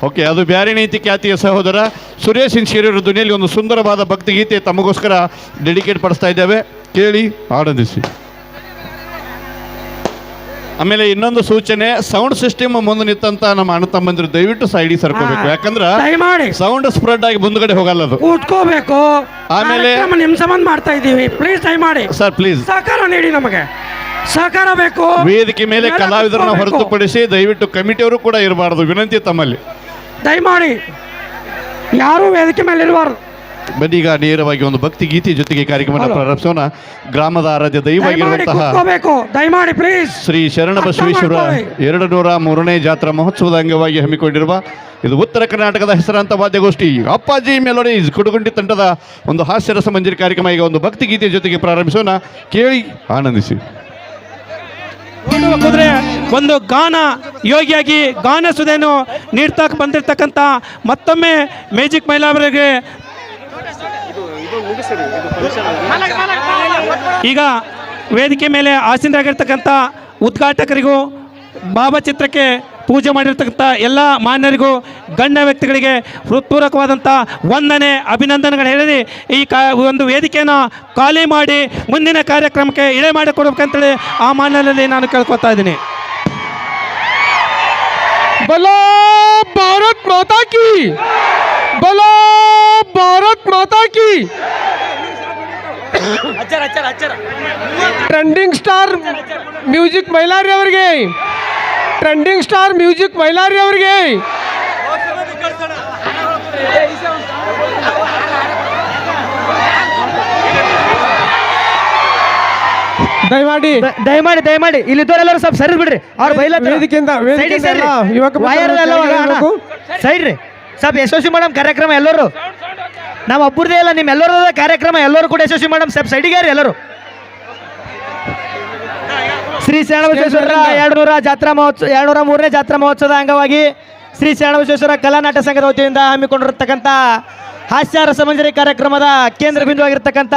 Speaker 4: ಓಕೆ, ಅದು ಬ್ಯಾರಿ ನೀತಿ ಖ್ಯಾತಿಯ ಸಹೋದರ ಸುರೇಶ್ ಸಿಂಗ್ಶೇರಿ ಅವರ ಧ್ವನಿಯಲ್ಲಿ ಒಂದು ಸುಂದರವಾದ ಭಕ್ತಿಗೀತೆ ತಮಗೋಸ್ಕರ ಡೆಡಿಕೇಟ್ ಪಡಿಸ್ತಾ ಇದ್ದೇವೆ. ಕೇಳಿ, ಆನಂದಿಸಿ. ಆಮೇಲೆ ಇನ್ನೊಂದು ಸೂಚನೆ ಸೌಂಡ್ ಸಿಸ್ಟಮ್ ಮುಂದೆ ನಿಂತಂತ ನಮ್ಮ ಅಣ್ಣ ತಮ್ಮಂದಿರು ದಯವಿಟ್ಟು ಸೈಡಿಗೆ ಸರ್ಕೋಬೇಕು. ಯಾಕಂದ್ರೆ
Speaker 7: ದಯಮಾಡಿ.
Speaker 4: ಸೌಂಡ್ ಸ್ಪ್ರೆಡ್ ಆಗಿ ಮುಂದ್ಗಡೆ ಹೋಗಲ್ಲ ಅದು.
Speaker 7: ಕೂತ್ಕೋಬೇಕು.
Speaker 4: ಆಮೇಲೆ-
Speaker 7: ನಿಮ್ ಸಂಬಂಧ ಮಾಡ್ತಾ ಇದ್ದೀವಿ. ಪ್ಲೀಸ್ ಮಾಡಿ
Speaker 4: ಸರ್ ಪ್ಲೀಸ್
Speaker 7: ಸಹಕಾರ ನೀಡಿ ನಮಗೆ. ಸಹಕಾರ ಬೇಕು.
Speaker 4: ವೇದಿಕೆ ಮೇಲೆ
Speaker 7: ಮೇಲೆ
Speaker 4: ಕಲಾವಿದರನ್ನ ಹೊರತುಪಡಿಸಿ ದಯವಿಟ್ಟು ಕಮಿಟಿಯವರು ಕೂಡ ಇರಬಾರ್ದು. ವಿನಂತಿ ತಮ್ಮಲ್ಲಿ.
Speaker 7: ದಯಮಾಡಿ. ಯಾರು ವೇದಿಕೆ ಮೇಲೆ ಇರಬಾರ್ದು.
Speaker 4: ಬನ್ನಿ ಈಗ ನೇರವಾಗಿ ಒಂದು ಭಕ್ತಿ ಗೀತೆ ಜೊತೆಗೆ ಕಾರ್ಯಕ್ರಮ ಪ್ರಾರಂಭಿಸೋಣ. ಗ್ರಾಮದ ಆರಾಧ್ಯ
Speaker 7: ದೈವಾಗಿರುವಂತಹ
Speaker 4: ದೈವವಾಗಿರುವಂತಹ
Speaker 7: ದಯಮಾಡಿ ಪ್ಲೀಸ್
Speaker 4: ಶ್ರೀ ಶರಣ ಬಸವೇಶ್ವರ. ಎರಡು ನೂರ ಮೂರನೇ ಜಾತ್ರಾ ಮಹೋತ್ಸವದ ಅಂಗವಾಗಿ ಹಮ್ಮಿಕೊಂಡಿರುವ ಇದು ಉತ್ತರ ಕರ್ನಾಟಕದ ಹೆಸರಾಂತ ವಾದ್ಯಗೋಷ್ಠಿ. ಅಪ್ಪಾಜಿ ಮೆಲೋಡೀಸ್ ಕುಡುಗುಂಡಿ ತಂಡದ ಒಂದು ಹಾಸ್ಯ ರಸ ಮಂಜರಿ ಕಾರ್ಯಕ್ರಮ ಈಗ ಒಂದು ಭಕ್ತಿ ಗೀತೆ ಜೊತೆಗೆ ಪ್ರಾರಂಭಿಸೋಣ. ಕೇಳಿ ಆನಂದಿಸಿ.
Speaker 8: ಕುದುರೆ ಒಂದು ಗಾನ ಯೋಗಿಯಾಗಿ ಗಾನ ಸುಧೆಯನ್ನು ನೀಡ್ತಾ ಬಂದಿರತಕ್ಕಂಥ ಮತ್ತೊಮ್ಮೆ ಮ್ಯಾಜಿಕ್ ಮೈಲಾವರಿಗೆ ಈಗ ವೇದಿಕೆ ಮೇಲೆ ಆಸೀನರಾಗಿರ್ತಕ್ಕಂಥ ಉದ್ಘಾಟಕರಿಗೂ ಭಾವಚಿತ್ರಕ್ಕೆ ಪೂಜೆ ಮಾಡಿರ್ತಕ್ಕಂಥ ಎಲ್ಲ ಮಾನ್ಯರಿಗೂ ಗಣ್ಯ ವ್ಯಕ್ತಿಗಳಿಗೆ ಹೃತ್ಪೂರ್ವಕವಾದಂಥ ವಂದನೆ ಅಭಿನಂದನೆಗಳು ಹೇಳಿ ಈ ಕಾ ಒಂದು ವೇದಿಕೆಯನ್ನು ಖಾಲಿ ಮಾಡಿ ಮುಂದಿನ ಕಾರ್ಯಕ್ರಮಕ್ಕೆ ಇಳೆ ಮಾಡಿಕೊಡ್ಬೇಕಂತೇಳಿ ಆ ಮಾನ್ಯರಲ್ಲಿ ನಾನು ಕೇಳ್ಕೊತಾ ಇದ್ದೀನಿ.
Speaker 9: ಬಲೋ ಭಾರತ್ ಮಾತಾ ಕಿ ಬಲೋ ಭಾರತ್ ಮಾತಾ ಕಿ. ಟ್ರೆಂಡಿಂಗ್ ಸ್ಟಾರ್ ಮ್ಯೂಸಿಕ್ ಮೈಲಾರಿ ಅವ್ರಿಗೆ. ಟ್ರೆಂಡಿಂಗ್ ಸ್ಟಾರ್ ಮ್ಯೂಸಿಕ್ ಮೈಲಾರಿ ಅವರಿಗೆ. ದಯಮಾಡಿ.
Speaker 10: ದಯಮಾಡಿ ದಯಮಾಡಿ. ಇಲ್ಲಿದ್ದವರೆಲ್ಲರೂ ಸ್ವಲ್ಪ ಸರಿ ಬಿಡ್ರಿ. ಅವ್ರ
Speaker 9: ಬೈಲಕ್ಕಿಂತ
Speaker 10: ಸೈಡ್ ರೀ ಸ್ವಲ್ಪ ಯಶಸ್ವಿ ಮೇಡಮ್ ಕಾರ್ಯಕ್ರಮ ಎಲ್ಲರೂ. ನಾವು ಒಬ್ಬರದೇ ಇಲ್ಲ ನಿಮ್ಮ ಎಲ್ಲರೂ ಕಾರ್ಯಕ್ರಮ ಎಲ್ಲರೂ ಕೂಡ ಯಶಸ್ವಿ ಮಾಡಮ್. ಸ್ವಲ್ಪ ಸೈಡಿಗೆ ರೀ ಎಲ್ಲರೂ? ಶ್ರೀ ಶರಣಬಸವೇಶ್ವರ ಎರಡು ನೂರ ಜಾತ್ರಾ ಮಹೋತ್ಸವ ಎರಡು ನೂರ ಮೂರನೇ ಜಾತ್ರಾ ಮಹೋತ್ಸವದ ಅಂಗವಾಗಿ ಶ್ರೀ ಶರಣಬಸವೇಶ್ವರ ಕಲಾನಾಟ ಸಂಘದ ವತಿಯಿಂದ ಹಮ್ಮಿಕೊಂಡಿರತಕ್ಕಂಥ ಹಾಸ್ಯ ರಸಮಂಜರಿ ಕಾರ್ಯಕ್ರಮದ ಕೇಂದ್ರ ಬಿಂದುವಾಗಿರ್ತಕ್ಕಂಥ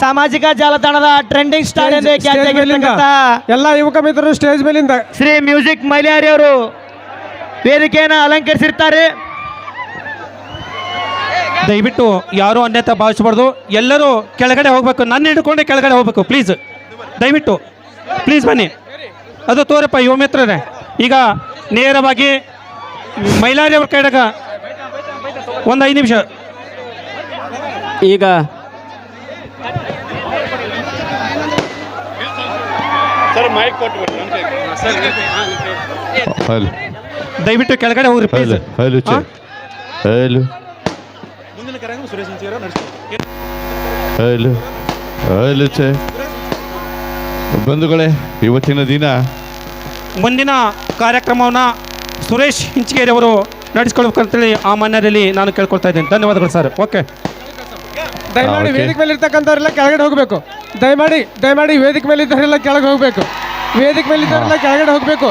Speaker 10: ಸಾಮಾಜಿಕ ಜಾಲತಾಣದ ಟ್ರೆಂಡಿಂಗ್ ಸ್ಟಾರ್ ಎಂದೇ ಖ್ಯಾತಿಯಾಗಿರ್ತಕ್ಕಂಥ
Speaker 9: ಎಲ್ಲ ಯುವಕ ಮಿತ್ರರು ಸ್ಟೇಜ್ ಮೇಲಿಂದ.
Speaker 10: ಶ್ರೀ ಮ್ಯೂಸಿಕ್ ಮೈಲಾರಿ ಅವರು ವೇದಿಕೆಯನ್ನು ಅಲಂಕರಿಸಿರ್ತಾರೆ.
Speaker 8: ದಯವಿಟ್ಟು ಯಾರೂ ಅನ್ಯತ ಭಾವಿಸಬಾರ್ದು. ಎಲ್ಲರೂ ಕೆಳಗಡೆ ಹೋಗಬೇಕು. ನನ್ನ ಹಿಡ್ಕೊಂಡೆ ಕೆಳಗಡೆ ಹೋಗಬೇಕು ಪ್ಲೀಸ್ ದಯವಿಟ್ಟು ಪ್ಲೀಸ್ ಬನ್ನಿ. ಅದು ತೋರಪ್ಪ ಯುವ ಮಿತ್ರರೇ ಈಗ ನೇರವಾಗಿ ಮೈಲಾರಿ ಅವ್ರ ಕೈದಾಗ ಒಂದು ಐದು ನಿಮಿಷ.
Speaker 10: ಈಗ
Speaker 4: ಹಲೋ
Speaker 8: ದಯವಿಟ್ಟು ಕೆಳಗಡೆ ಹೋಗ್ರಿ ಪ್ಲೀಸ್
Speaker 4: ಹಲೋ ಚೆ. ಬಂಧುಗಳೇ ಇವತ್ತಿನ ದಿನ
Speaker 8: ಮುಂದಿನ ಕಾರ್ಯಕ್ರಮವನ್ನು ಸುರೇಶ್ ಹಿಂಚಿಗೇರಿ ಅವರು ನಡೆಸ್ಕೊಳ್ಬೇಕಂತೇಳಿ ಆ ಮನೆಯಲ್ಲಿ ನಾನು ಕೇಳ್ಕೊಳ್ತಾ ಇದ್ದೀನಿ. ಧನ್ಯವಾದಗಳು ಸರ್. ಓಕೆ.
Speaker 9: ದಯಮಾಡಿ. ವೇದಿಕೆ ಮೇಲೆ ಇರ್ತಕ್ಕಂಥವ್ರೆಲ್ಲ ಕೆಳಗಡೆ ಹೋಗಬೇಕು. ದಯಮಾಡಿ ದಯಮಾಡಿ ವೇದಿಕೆ ಮೇಲೆ ಇದ್ದವರೆಲ್ಲ ಕೆಳಗೆ ಹೋಗಬೇಕು. ವೇದಿಕೆ ಮೇಲೆ ಇದ್ದವರೆಲ್ಲ ಕೆಳಗಡೆ ಹೋಗಬೇಕು.